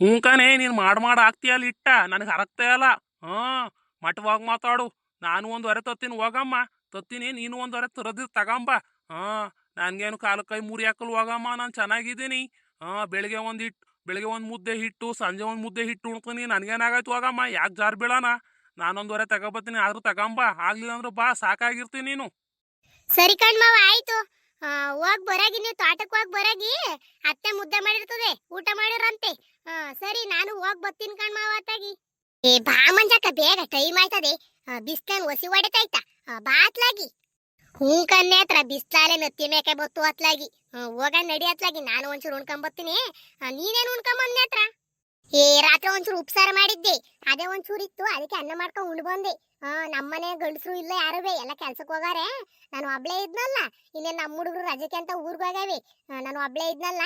ಹ್ಞೂಕನೇ ನೀನು ಮಾಡ್ ಮಾಡ್ ಹಾಕ್ತೀಯಲ್ಲ ಇಟ್ಟ? ನನಗೆ ಹರಕ್ತೇ ಅಲ್ಲ ಹಾ ಮಠವಾಗಿ ಮಾತಾಡು. ನಾನು ಒಂದು ಹೊರೆ ತತ್ತೀನಿ ಹೋಗಮ್ಮ. ತತ್ತೀನಿ, ನೀನು ಒಂದು ಹೊರೆ ತರದಿರ್ ತಗೊಂಬ. ಹಾ ನನ್ಗೇನು ಕಾಲು ಕೈ ಮುರಿ ಹಾಕಲು ಹೋಗಮ್ಮ, ನಾನು ಚೆನ್ನಾಗಿದ್ದೀನಿ. ಹಾ ಬೆಳಿಗ್ಗೆ ಒಂದು ಹಿಟ್ಟು ಬೆಳಿಗ್ಗೆ ಒಂದು ಮುದ್ದೆ ಹಿಟ್ಟು, ಸಂಜೆ ಒಂದು ಮುದ್ದೆ ಹಿಟ್ಟು ಉಣ್ತೀನಿ. ನನಗೇನಾಗಾಯ್ತು ಹೋಗಮ್ಮ? ಯಾಕೆ ಜಾರ್ ಬೀಳೋಣ? ನಾನೊಂದು ಹೊರೆ ತಗೊಬತ್ತೀನಿ, ಆದರೂ ತಗೊಂಬ. ಆಗ್ಲಿಲ್ಲ ಅಂದ್ರೆ ಬಾ, ಸಾಕಾಗಿರ್ತೀನಿ ನೀನು. ಸರಿ ಕಣ್ಮವ ಆಯ್ತು. ಹೋಗ್ ಬರಾಗಿ ನೀವು, ತೋಟಕ್ ಹೋಗ್ ಬರಾಗಿ, ಅತ್ತೆ ಮುದ್ದೆ ಮಾಡಿರ್ತದೆ, ಊಟ ಮಾಡಿರಂತೆ. ಸರಿ, ನಾನು ಹೋಗ್ ಬರ್ತೀನಿ ಕಣ್ಮವ ಅತ್ತಾಗಿ ಏ, ಬಾ ಮಂಜಕ್ಕ, ಬೇಗ ಟೈಮ್ ಆಯ್ತದೆ. ಬಿಸ್ಲನ್ ಒಸಿ ಹೊಡೆತೈತ? ಬಾತ್ಲಾಗಿ ಹ್ಞೂ ಕನ್ನೆ ಹತ್ರ ಬಿಸ್ಲಾಲೆ ಮೆತ್ತಿ ಮೇಕೆ ಬತ್ತು ಅತ್ಲಾಗಿ ಹೋಗ ನಡಿ ಅತ್ಲಾಗಿ ನಾನು ಒಂಚೂರು ಉಣ್ಕೊಂಡ್ ಬರ್ತೀನಿ ನೀನೇನು ನೀನೇನ್ ಉಣ್ಕೊಂಬಂದೆ ಹತ್ರ ಏ, ರಾತ್ರಿ ಒಂಚೂರು ಉಪ್ಸಾರ ಮಾಡಿದ್ದೆ. ಅದೇ ಒಂಚೂರು ಇತ್ತು, ಅದಕ್ಕೆ ಅನ್ನ ಮಾಡ್ಕೊಂಡು ಉಂಡ್ ಬಂದೆ. ಹಾ ನಮ್ಮನೆ ಗಂಡಸರು ಇಲ್ಲ ಯಾರುವೆ, ಎಲ್ಲ ಕೆಲ್ಸಕ್ಕೆ ಹೋಗಾರೆ. ನಾನು ಒಬ್ಳೇ ಇದ್ನಲ್ಲ ಇನ್ನೇ ನಮ್ಮ ಹುಡುಗರು ರಜಕ್ಕೆ ಅಂತ ಊರ್ಗ್ ಹೋಗಾವೆ ನಾನು ಒಬ್ಳೇ ಇದ್ನಲ್ಲ,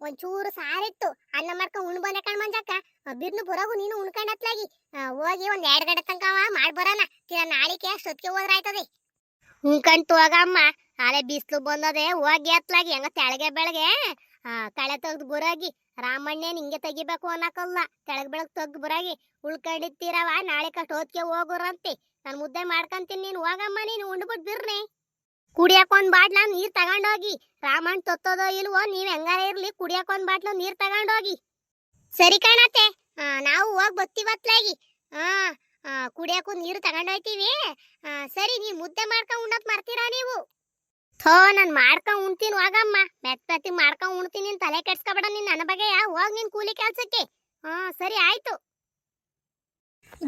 ಒಂಚೂರು ಸಾರಿತ್ತು. ಅನ್ನ ಮಾಡ್ಕೊಂಡು ಉಂಡು ಬಂದೆ ಕಣ್ ಮಂಜಕ್ಕ. ಬಿರ್ನು ಬರೋಗು ನೀನು ಉಣ್ಕೊಂಡತ್ಲಾಗಿ ಹೋಗಿ ಒಂದ್ ಎರಡು ಗಂಟೆ ತನಕ ಮಾಡಿ ಬರೋಣ. ತೀರ ನಾಳಿಕೆ ಅಷ್ಟೊತ್ತಿಗೆ ಹೋದ್ರೆ ಆಯ್ತದೆ ಉಣ್ಕಂತು ಹೋಗಮ್ಮ ಆಲೆ ಬಿಸ್ಲು ಬಂದದೆ, ಹೋಗಿ ಅತ್ಲಾಗಿ ಹೆಂಗ ತೆಳಗೆ ಬೆಳಗ್ಗೆ ಕಳೆ ತೆಗ್ದು ಬುರಾಗಿ ರಾಮಣ್ಣೇನ್ ನಿಂಗೆ ತೆಗಿಬೇಕು ಅನ್ನಕಲ್ಲ. ಕೆಳಗ್ ಬೆಳಗ್ ತೆಗ್ದು ಬುರಾಗಿ ಉಳ್ಕೊಂಡಿರ್ತೀರವ ನಾಳೆ ಕಷ್ಟ ಹೋದ್ಕೆ ಹೋಗುರಂತೆ. ನಾನು ಮುದ್ದೆ ಮಾಡ್ಕಂತೀನಿ ನೀನು, ಹೋಗಮ್ಮ ನೀನು ಉಂಡ್ಬಿಟ್ಟು ಬಿರ್ರಿ. ಕುಡಿಯಕ್ ಬಾಟ್ಲ ನೀರ್ ತಗೊಂಡೋಗಿ, ರಾಮಣ್ಣ ತೊತ್ತೋದೋ ಇಲ್ವೋ, ನೀವ್ ಹೆಂಗಾರ ಇರ್ಲಿ ಕುಡಿಯಕ್ ಒಂದ್ ಬಾಟ್ಲು ನೀರ್ ತಗೊಂಡೋಗಿ. ಸರಿ ಕಾಣತ್ತೆ. ನಾವು ಹೋಗ್ ಬತ್ತಿವತ್ಲಾಗಿ ಹಾ ಕುಡಿಯಕ್ಕೂ ನೀರು ತಗೊಂಡೋಯ್ತೀವಿ. ಸರಿ ನೀವು ಮುದ್ದೆ ಮಾಡ್ಕೊಂಡು ಉಣ್ಣಕ್ ಮರ್ತೀರಾ ನೀವು? ಥೋ, ನಾನು ಮಾಡ್ಕೊಂಡ್ ಉಣ್ತೀನಿ, ಹೋಗಮ್ಮ. ಮೆತ್ತತಿ ಮಾಡ್ಕೊಂಡು ಉಣ್ತೀನಿ, ನೀನ್ ತಲೆ ಕೆಡ್ಸ್ಕೊಬೇಡ, ನೀನ್ ನನ್ನ ಬಗ್ಗೆ ಹೋಗ್ ನಿನ್ ಕೂಲಿ ಕೆಲಸಕ್ಕೆ. ಹಾ, ಸರಿ, ಆಯ್ತು.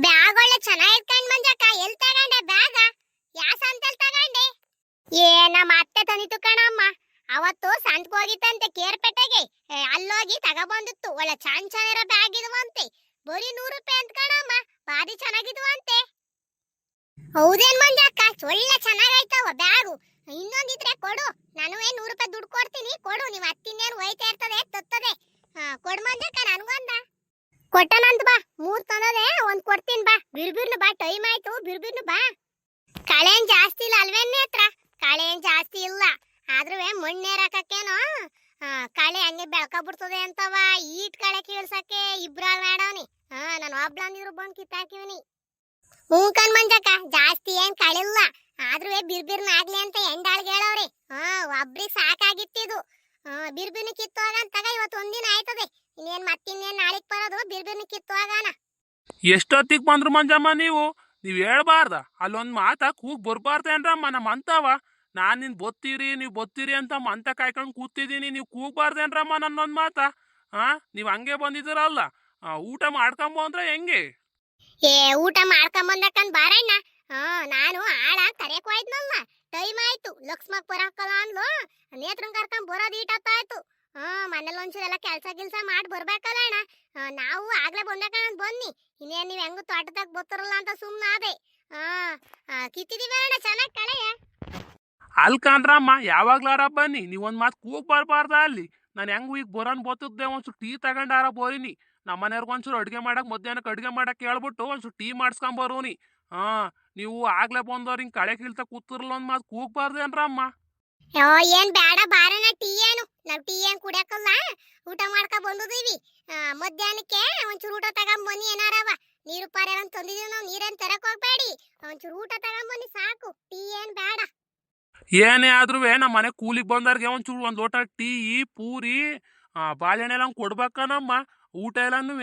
ಬ್ಯಾಗ್ ಒಳ್ಳೆ ಚೆನ್ನಾಗಿಟ್ಕೊಂಡ್ ಬಂದಕ್ಕ ಎಲ್ ತಗೊಂಡೆ ಬ್ಯಾಗ? ಯಾ ಸಂತೆಲ್ ತಗೊಂಡೆ. ಏ ನಮ್ಮ ಅತ್ತೆ ತಂದಿತ್ತು ಕಣಮ್ಮ. ಅವತ್ತು ಸಂತ್ಗೆ ಹೋಗಿತ್ತಂತೆ ಕೇರ್ಪೇಟೆಗೆ. ಅಲ್ಲೋಗಿ ತಗೊಬಂದಿತ್ತು. ಒಳ್ಳೆ ಚಂದ ಚೆನ್ನಾಗಿರೋ ಬ್ಯಾಗ್ ಇದುವಂತೆ. ಬರೀ ನೂರು ರೂಪಾಯಿ ಅಂತ ಕಣಮ್ಮ. ಭಾರಿ ಚೆನ್ನಾಗಿದ್ವಂತೆ. ಹೌದೇನ್ ಮಂಜಕ್ಕ? ಒಳ್ಳೆ ಚೆನ್ನಾಗೈತವ ಬ್ಯಾಗು. ಇನ್ನೊಂದಿದ್ರೆ ಕೊಡು. ನಾನು ಏನು ನೂರು ರೂಪಾಯಿ ದುಡ್ಡು ಕೊಡ್ತೀನಿ? ಕೊಡು. ನೀವು ಹತ್ತಿನ್ನೇನು ಹೋಯ್ತಾ ಇರ್ತದೆ ತತ್ತದೆ? ಹಾ, ಕೊಡ್ ಮಂಜಕ್ಕ ನನ್ಗೊಂದ. ಕೊಟ್ಟನಂತ ಬಾ. ಮೂರ್ ತಂದದೆ, ಒಂದ್ ಕೊಡ್ತೀನಿ ಬಾ. ಬಿರ್ಬಿರ್ನು ಬಾ, ಟೈಮ್ ಆಯ್ತು. ಬಿರ್ಬಿರ್ನು ಬಾ. ಕಳೆ ಏನ್ ಜಾಸ್ತಿ ಇಲ್ಲ ಅಲ್ವೇನೆ ಹತ್ರ? ಕಳೆ ಏನ್ ಜಾಸ್ತಿ ಇಲ್ಲ. ಆದ್ರೂ ಮಣ್ಣೇರಾಕಕ್ಕೇನೋ ಕಳೆ ಹಂಗೆ ಬೆಳ್ಕೊಬಿಡ್ತದೆ ಅಂತವ. ಈಟ್ ಕಳೆ ಕೀಳ್ಸಕ್ಕೆ ಇಬ್ರಾಳ್ ಮಾಡವನಿ. ಹಾ, ನಾನು ಒಬ್ಳಂದಿದ್ರು ಬಂದ್ ಕಿತ್ತಾಕಿವನಿ ಹ್ಞೂ ಕಣ್ ಮಂಜಕ್ಕ ಜಾಸ್ತಿ ಏನ್ ಕಳಿಲ್ಲ ಆದ್ರೂ ಬಿರ್ಬಿರ್ನ ಆಗ್ಲಿ ಅಂತ ಎಂಡಾಳ್ಗೆ ಹೇಳವ್ರಿ ಹಾ ಒಬ್ರಿಗೆ ಸಾಕಾಗಿತ್ತಿದು ಹಾ ಬಿರ್ಬಿರ್ನ ಕಿತ್ತೋಗ ಅಂತಗ ಇವತ್ತು ಒಂದಿನ ಆಯ್ತದೆ ಇನ್ನೇನ್ ಮತ್ತಿನ್ನೇನ್ ನಾಳಿಗ್ ಬರೋದು ಬಿರ್ಬಿರ್ನ ಕಿತ್ತೋಗಾನ ಎಷ್ಟೊತ್ತಿಗೆ ಬಂದ್ರು ಮಂಜಮ್ಮ ನೀವು? ನೀವು ಹೇಳ್ಬಾರ್ದ. ಅಲ್ಲೊಂದು ಮಾತ ಕೂಗ್ ಬರ್ಬಾರ್ದೇನ್ರಮ್ಮ ನಮ್ಮ ಅಂತವ. ನಾನು ನಿನ್ ಬತ್ತೀರಿ ನೀವು ಬತ್ತೀರಿ ಅಂತ ಮಂತ ಕಾಯ್ಕೊಂಡು ಕೂತಿದ್ದೀನಿ. ನೀವು ಕೂಗ್ಬಾರ್ದೇನ್ರಮ್ಮ ನನ್ನೊಂದು ಮಾತ? ಹಾ ನೀವು ಹಂಗೆ ಬಂದಿದ್ದೀರಲ್ಲ. ಆ, ಊಟ ಮಾಡ್ಕೊಂಬ ಅಂದ್ರೆ ಹೆಂಗೆ? ಏ ಊಟ ಮಾಡ್ಕೊಂಡ್ ಬಂದಕ್ಕಂದ್ ಬಾರಣ್ಣ. ಹಾ ನಾನು ಆಳ ಕರೆಯಕ್ ಹೋಯ್ದ್ನಲ್ಲ. ಟೈಮ್ ಆಯ್ತು. ಲಕ್ಷ್ಮಕ್ ಬರಕಲ್ಲ ಅಂದ್ಲು. ನೇತ್ರನ್ ಕರ್ಕೊಂಡ್ ಬರೋದು ಈಟತ್ತಾಯ್ತು ಹಾ ಮನೇಲಿ ಒಂಚೂರೆಲ್ಲ ಕೆಲ್ಸ ಗಿಲ್ಸ ಮಾಡಿ ಬರ್ಬೇಕಲ್ಲ ಅಣ್ಣ. ನಾವು ಆಗ್ಲೇ ಬಂದಕ್ಕಂದ್ ಬನ್ನಿ. ಇನ್ನೇನ್ ನೀವ್ ಹೆಂಗು ತೋಟದಾಗ ಬತ್ತರಲ್ಲ ಅಂತ ಸುಮ್ಮನಾದೆ ಹಾ ಆ, ಕಿತ್ತಿದೀವಿ ಅಣ್ಣ ಚೆನ್ನಾಗ್ ಕಳೆಯ. ಅಲ್ಕಂದ್ರಮ್ಮ ಯಾವಾಗ್ಲಾರ ಬನ್ನಿ. ನೀವೊಂದು ಮಾತು ಕೂಗ್ ಬರ್ಬಾರ್ದ ಅಲ್ಲಿ. ನಾನು ಹೆಂಗು ಈಗ ಬರೋನ್ ಬತ್ತಿದ್ದೆ ಒಂಚೂರು ಟೀ ತಗೊಂಡಾರ ಬೋರಿನಿ. ನಮ್ಮ ಮನೆಯವ್ರಿಗೆ ಒಂಚೂರು ಅಡುಗೆ ಮಾಡಕ್ ಮಧ್ಯಾಹ್ನಕ್ಕೆ ಅಡುಗೆ ಮಾಡಕ್ ಹೇಳ್ಬಿಟ್ಟು ಒಂಚೂರು ಟೀ ಮಾಡಿಸ್ಕೊಂಬರೋನಿ ಹಾ ನೀವು ಆಗ್ಲೇ ಬಂದವ್ರು ಹಿಂಗೆ ಕಳೆ ಕೀಳ್ತಾ ಕೂತಿರಲ್ಲ ಒಂದ್ ಮಾತು ಕೂಗ್ಬಾರ್ದೇನ್ರಮ್ಮ ಅಮ್ಮ ಏನ್ ಬೇಡ ಬಾರನ ಟೀ ಏನು ನಾವು ಟೀ ಏನು ಕುಡಿಯಕಲ್ಲ ಊಟ ಮಾಡ್ಕ ಬಂದಿದೀವಿ. ಮಧ್ಯಾಹ್ನಕ್ಕೆ ಒಂಚೂರು ಊಟ ತಗೊಂಬನ್ನಿ ಏನಾರವ. ನೀರು ಪಾರ ಅಂತ ತಂದಿದೀವಿ ನಾವು, ನೀರೇನು ತರಕ್ ಹೋಗ್ಬೇಡಿ. ಒಂಚೂರು ಊಟ ತಗೊಂಬನ್ನಿ ಸಾಕು. ಟೀ ಏನು ಬೇಡ ಏನೇ ಆದ್ರೂ ನಮ್ಮ ಮನೆ ಕೂಲಿಗೆ ಬಂದವ್ರಿಗೆ ಒಂಚೂರು ಒಂದು ಲೋಟ ಟೀ, ಪೂರಿ ಬಾಳೆಹಣ್ಣು ಎಲ್ಲ ಕೊಡ್ಬೇಕನಮ್ಮ. ಊಟ ಎಲ್ಲನೂ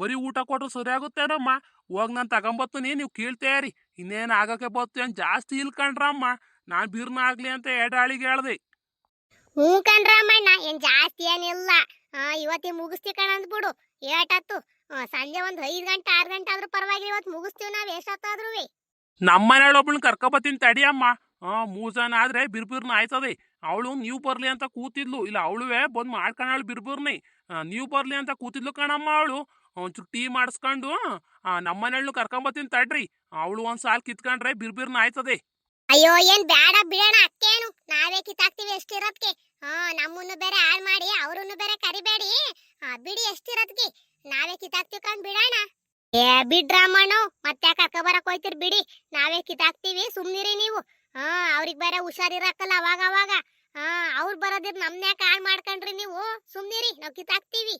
ಬರೀ ಊಟ ಕೊಟ್ಟರು ಆಗುತ್ತೇನಮ್ಮ ಹೋಗ್ ನಾನು ತಗೊಂಬತ್ತೀನಿ, ನೀವು ಕೇಳ್ತೇರಿ ಇನ್ನೇನು ಆಗಕ್ಕೆ ಬತ್ತು ಜಾಸ್ತಿ ಇಲ್ಕಂಡ್ರಮ್ಮ. ನಾನು ಬಿರ್ನ ಆಗಲಿ ಅಂತ ಎಡಾಳಿಗೆ ಹೇಳ್ದೆ. ಹ್ಞೂ ಕಣ್ರಾಮಣ್ಣ ಏನ್ ಜಾಸ್ತಿ ಏನಿಲ್ಲ. ಇವತ್ತೇ ಮುಗಿಸ್ತಿ ಕಣ ಅಂದ್ಬಿಡು. ಏಟತ್ತು. ಸಂಜೆ ಒಂದ್ ಐದ್ ಗಂಟೆ, ಆರು ಗಂಟೆ ಆದ್ರೂ ಪರವಾಗಿಲ್ಲ, ಇವತ್ತು ಮುಗಿಸ್ತೀವಿ ನಾವ್ ನಮ್ಮ ಮನೆಯೊಳ್ ಒಬ್ಳನ್ನ ಕರ್ಕೊಬತ್ತೀನಿ ತಡಿಯಮ್ಮ ಹಾ ಮೂಸನ ಆದ್ರೆ ಬಿರ್ಬಿರ್ನ ಆಯ್ತದೆ. ಅವಳು ನೀವು ಬರ್ಲಿ ಅಂತ ಕೂತಿದ್ಲು. ಇಲ್ಲ, ಅವಳುವೆ ಬಂದ್ ಮಾಡ್ಕೊಂಡವಳು ಬಿರ್ಬಿರ್ನಿ. ನೀವು ಬರ್ಲಿ ಅಂತ ಕೂತಿದ್ಲು ಕಣಮ್ಮ ಅವಳು. ಒಂಚೂರು ಟೀ ಮಾಡಿಸ್ಕೊಂಡು ನಮ್ಮ ಮನೆಯಳ್ನು ಕರ್ಕೊಂಬತ್ತೀನಿ ತಡ್ರಿ. ಅವಳು ಒಂದ್ ಸಾಲ್ ಕಿತ್ಕೊಂಡ್ರೆ ಬಿರ್ಬಿರ್ನ ಆಯ್ತದೆ. ಅಯ್ಯೋ ಏನ್ ಬೇಡ ಬಿಡೋಣ ಅಕ್ಕೇನು? ನಾವೇ ಕಿತ್ತಾಕ್ತಿವಿ ಎಷ್ಟಿರೋದ್ಕೆ? ಹಾ ನಮ್ಮನ್ನು ಬೇರೆ ಹಾಳ್ ಮಾಡಿ ಅವ್ರನ್ನು ಬೇರೆ ಕರಿಬೇಡಿ. ಆ, ಬಿಡಿ ಎಷ್ಟಿರೋದ್ಕೆ? ನಾವೇ ಕಿತ್ತಾಕ್ತಿವಿ ಕಂಡ್ ಬಿಡೋಣ. ಏ ಬಿಡ್ರಮ್ಮಣ್ಣು ಮತ್ತೆ ಕರ್ಕ ಬರಕ್ ಹೋಯ್ತಿರ್ ಬಿಡಿ. ನಾವೇ ಕಿತ್ತಾಕ್ತಿವಿ ಸುಮ್ನಿರಿ ನೀವು. ಹಾ ಅವ್ರಿಗೆ ಬೇರೆ ಹುಷಾರಿರಕ್ಕಲ್ಲ ಅವಾಗ ಅವಾಗ. ಹಾ ಅವ್ರು ಬರೋದಿರ್ ನಮ್ನ್ಯಾಕ ಹಾಳ್ ಮಾಡ್ಕೊಂಡ್ರಿ ನೀವು? ಸುಮ್ನಿರಿ ನಾವ್ ಕಿತ್ತಾಕ್ತಿವಿ.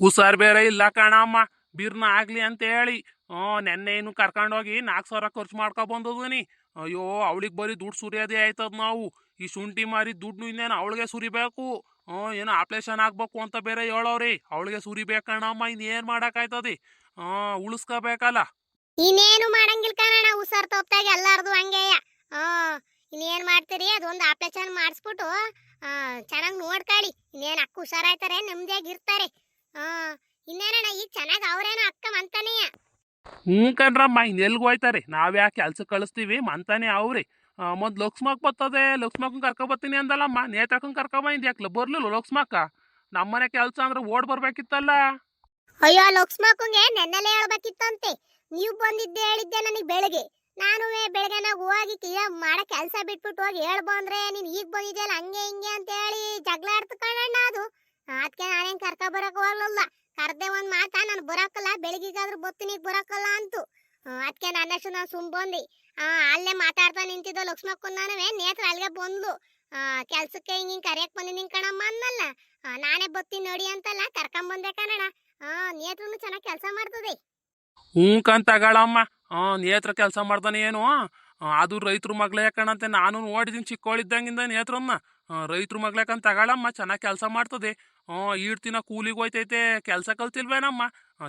ಹುಷಾರ್ ಬೇರೆ ಇಲ್ಲ ಕಣಮ್ಮ. ಬಿರ್ನ ಆಗ್ಲಿ ಅಂತ ಹೇಳಿ. ಹ್ಞೂ ನೆನ್ನೆ ಏನು ಕರ್ಕೊಂಡೋಗಿ ನಾಲ್ಕು ಸಾವಿರ ಖರ್ಚು ಮಾಡ್ಕೊ ಬಂದದನಿ ಅಯ್ಯೋ, ಅವಳಿಗೆ ಬರೀ ದುಡ್ಡು ಸುರಿಯೋದೇ ಆಯ್ತದ ನಾವು. ಈ ಶುಂಠಿ ಮಾರಿ ದುಡ್ಡು ಇನ್ನೇನು ಅವಳಿಗೆ ಸುರಿಬೇಕು? ಹ್ಞೂ, ಏನೋ ಆಪ್ರೇಷನ್ ಆಗ್ಬೇಕು ಅಂತ ಬೇರೆ ಹೇಳೋರಿ ಅವಳಿಗೆ ಸುರಿಬೇಕಣ್ಣಮ್ಮ ಇನ್ನೇನು ಮಾಡೋಕ್ಕಾಯ್ತದೆ? ಹಾಂ ಉಳಿಸ್ಕೋಬೇಕಲ್ಲ. ಇನ್ನೇನು ಮಾಡಂಗಿಲ್ಲ ಕಣ ಉಸಾರ್ ತೋಪ್ತಾಗ ಎಲ್ಲಾರ್ದು ಹಂಗೆಯ ಹಾಂ ಇನ್ನೇನು ಮಾಡ್ತೀರಿ? ಅದೊಂದು ಆಪ್ರೇಷನ್ ಮಾಡಿಸ್ಬಿಟ್ಟು ಚೆನ್ನಾಗಿ ನೋಡ್ಕೊಳ್ಳಿ. ಇನ್ನೇನು ಅಕ್ಕ ಹುಷಾರಾಯ್ತಾರೆ ನೆಮ್ಮದಿಯಾಗಿ ಇರ್ತಾರೆ. ಆ ಇನ್ನೇನಣ್ಣ, ಈಗ ಚೆನ್ನಾಗಿ ಅವ್ರೇನೋ ಅಕ್ಕ ಮಂತಾನೆಯ ಹ್ಞೂ ಕಣ್ರಮ್ಮ ಇನ್ನೆಲ್ಗೂ ಹೋಯ್ತಾರೆ. ನಾವ್ಯಾಕೆ ಕೆಲ್ಸಕ್ಕೆ ಕಳಿಸ್ತೀವಿ ಮಂತಾನೆ ಅವ್ರಿ. ಮೊದ್ಲು ಲಕ್ಷ್ಮಕ್ ಬರ್ತದೆ ಲಕ್ಷ್ಮಕ್ಕನ್ ಕರ್ಕೊಬರ್ತೀನಿ ಅಂದಲ್ಲಮ್ಮ. ನೇತಾಕನ್ ಕರ್ಕೊಬಂದ್ ಯಾಕೆ ಬರ್ಲಿಲ್ಲ ಲೋಕ್ಸ್ಮಾಕ? ನಮ್ಮನೆ ಕೆಲಸ ಅಂದ್ರೆ ಓಡ್ ಬರ್ಬೇಕಿತ್ತಲ್ಲ. ಅಯ್ಯೋ ಲೋಕ್ಸ್ಮಾಕಂಗೆ ನೆನ್ನೆಲೆ ಹೇಳ್ಬೇಕಿತ್ತಂತೆ. ನೀವು ಬಂದಿದ್ದೆ ಹೇಳಿದ್ದೆ ನನಗೆ ಬೆಳಗ್ಗೆ. ನಾನು ಬೆಳಗ್ಗೆನ ಹೋಗಿ ಮಾಡ ಕೆಲಸ ಬಿಟ್ಬಿಟ್ಟು ಹೋಗಿ ಹೇಳ್ಬೋ ಅಂದ್ರೆ ನೀನು ಈಗ ಬಂದಿದ್ಯಲ್ಲ ಹಂಗೆ ಹಿಂಗೆ ಅಂತ ಹೇಳಿ ಜಗಳ ಆಡ್ತು ಕಣಣ್ಣ ಅದು. ಅದಕ್ಕೆ ನಾನೇನ್ ಕರ್ಕ ಬರಕ್ ಹೋಗ್ಲಿಲ್ಲ. ಕರ್ದೆ ಒಂದ್ ಮಾತ, ನಾನು ಬರಕಲ್ಲ, ಬೆಳಗ್ಗೆಗಾದ್ರೂ ಬತ್ತೀನಿ ಬರಕಲ್ಲ ಅಂತು. ಅದಕ್ಕೆ ನನ್ನಷ್ಟು ನಾನು ಸುಮ್ ಬಂದಿ ಅಲ್ಲೇ ಮಾತಾಡ್ತಾ ನಿಂತಿದ್ದ ಲಕ್ಷ್ಮಕ್ಕೂ ನಾನುವೆ, ನೇತ್ರ ಅಲ್ಲಿಗೆ ಬಂದ್ಲು. ಕೆಲ್ಸಕ್ಕೆ ಹಿಂಗೆ ಹಿಂಗ್ ಕರಿಯಕ್ ಕಣಮ್ಮ ಅನ್ನಲ್ಲ. ನಾನೇ ಬತ್ತೀನಿ ನೋಡಿ ಅಂತಲ್ಲ ಕರ್ಕೊಂಬಂದೆ ಕಣಣ ನೇತ್ರನು ಚೆನ್ನಾಗಿ ಕೆಲಸ ಮಾಡ್ತದೆ. ಹ್ಞೂ ಕಂತಗಳಮ್ಮ ತಗೊಳಮ್ಮ ನೇತ್ರ ಕೆಲಸ ಮಾಡ್ದಾನೆ ಏನು? ಅದು ರೈತರ ಮಗ್ಳೇ ಕಣಂತೆ. ನಾನು ನೋಡಿದ್ದೀನಿ ಚಿಕ್ಕವಳಿದ್ದಂಗಿಂದ ನೇತ್ರನ್ನ. ರೈತರ ಮಗ್ಳೇ ಕಂತ ತಗೊಳಮ್ಮ ಚೆನ್ನಾಗಿ ಕೆಲಸ ಮಾಡ್ತದೆ. ಹ್ಞೂ ಈಡ್ತಿನ ಕೂಲಿಗೆ ಹೋಯ್ತೈತೆ, ಕೆಲಸ ಕಲ್ತಿಲ್ವೇನಮ್ಮ?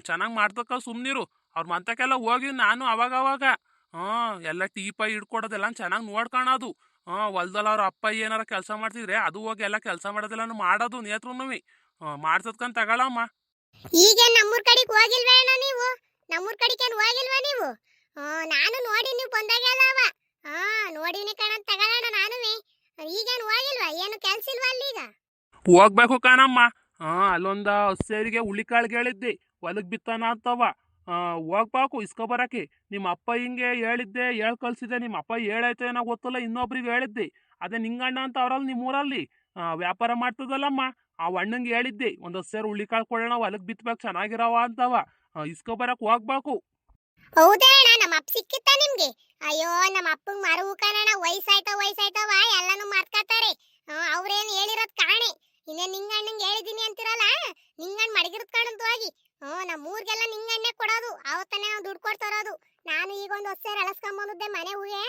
ಚೆನ್ನಾಗಿ ಮಾಡ್ತಕ್ಕ ಸುಮ್ಮನಿರು ಅವ್ರ ಮಂತಕ್ಕೆಲ್ಲ ಹೋಗಿ ನಾನು ಅವಾಗ ಅವಾಗ ಹಾಂ ಎಲ್ಲ ಟೀ ಪೈ ಹಿಡ್ಕೊಡೋದೆಲ್ಲ ಚೆನ್ನಾಗಿ ನೋಡ್ಕೊಳೋದು ಹಾಂ ಹೊಲ್ದಲ್ಲಿ ಅವ್ರ ಅಪ್ಪ ಏನಾರ ಕೆಲಸ ಮಾಡ್ತಿದ್ರೆ ಅದು ಹೋಗಿ ಎಲ್ಲ ಕೆಲಸ ಮಾಡೋದೆಲ್ಲ ಮಾಡೋದು ನೇತ್ರನು ಮಾಡ್ತದ್ಕಂತ ತಗೊಳಮ್ಮ. ಈಗ ನಮ್ಮೂರ್ ಕಡೆಗೆ ಹೋಗಿಲ್ವೇನ ನೀವು? ನಮ್ಮೂರ್ ಕಡೆಗೆ ಹೋಗಿಲ್ವಾ ನೀವು? ನಾನು ನೋಡಿ ನೀವು ಬಂದಾಗೆಲ್ಲ ಹಾ ನೋಡಿನಿ ಕಣ ತಗೊಳ್ಳೋಣ ನಾನು ಈಗೇನು ಹೋಗಿಲ್ವಾ? ಏನು ಕೆಲ್ಸ ಇಲ್ವಾ ಈಗ? ಹೋಗ್ಬೇಕು ಕಾಣಮ್ಮ. ಹಾ ಅಲ್ಲೊಂದ ಹುಳಿ ಹುಳಿಕಾಳಿಗೆ ಹೇಳಿದ್ದೆ ಹೊಲಕ್ ಬಿತ್ತಾನ ಅಂತವ. ಹೋಗ್ಬೇಕು ಇಸ್ಕೊಬರಕ್ಕೆ. ನಿಮ್ಮ ಅಪ್ಪ ಹಿಂಗೆ ಹೇಳಿದ್ದೆ ಹೇಳ್ ಕಳ್ಸಿದೆ ನಿಮ್ಮ ಅಪ್ಪ ಹೇಳೈತೆ ಏನೋ ಗೊತ್ತಲ್ಲ ಇನ್ನೊಬ್ರಿಗೆ ಹೇಳಿದ್ದೆ. ಅದೇ ನಿಂಗಣ್ಣ ಅಂತ ಅವರಲ್ಲಿ ನಿಮ್ಮ ಊರಲ್ಲಿ ವ್ಯಾಪಾರ ಮಾಡ್ತದಲ್ಲಮ್ಮ. ಆ ಅಣ್ಣಂಗೆ ಹೇಳಿದ್ದೆ ಒಂದು ಹಸ್ಸೇರು ಹುಳಿಕಾಳು ಕೊಡೋಣ ಹೊಲಕ್ ಬಿತ್ಬೇಕು ಚೆನ್ನಾಗಿರವ ಅಂತವ. ಆ, ಇಸ್ಕೊಬರಕ್ ಹೋಗ್ಬೇಕು. ಅಣ್ಣ ನಮ್ಮ ಅಪ್ಪ ಸಿಕ್ಕಿತ್ತ ನಿಮ್ಗೆ? ಅಯ್ಯೋ ನಮ್ಮ ಅಪ್ಪಂಗ್ ಮರವು ಕಣಣ್ಣ. ವಯಸ್ಸಾಯ್ತ ವಯಸ್ಸಾಯ್ತವ ಎಲ್ಲಾನು ಮಾತ್ಕಾತಾರೆ ಅವ್ರೇನು ಹೇಳಿರೋದ್ ಕಾಣೆ. ಇನ್ನೇ ನಿಂಗಣ್ಣಂಗೆ ಹೇಳಿದೀನಿ ಅಂತಿರಲ್ಲ? ನಿಂಗಣ್ಣ ಕಣ ಕಾಣಂತ ಹೋಗಿ ಹ್ಞೂ ನಮ್ಮ ಊರಿಗೆಲ್ಲ ನಿಂಗಣ್ಣೆ ಕೊಡೋದು. ಅವತ್ತನೇ ನಾವು ದುಡ್ಡು ಕೊಡ್ತಾರೋದು ನಾನು ಈಗ ಒಂದು ಹೊಸ ಅಳಸ್ಕೊಂಬಂದಿದ್ದೆ ಮನೆ ಹೂಗೆ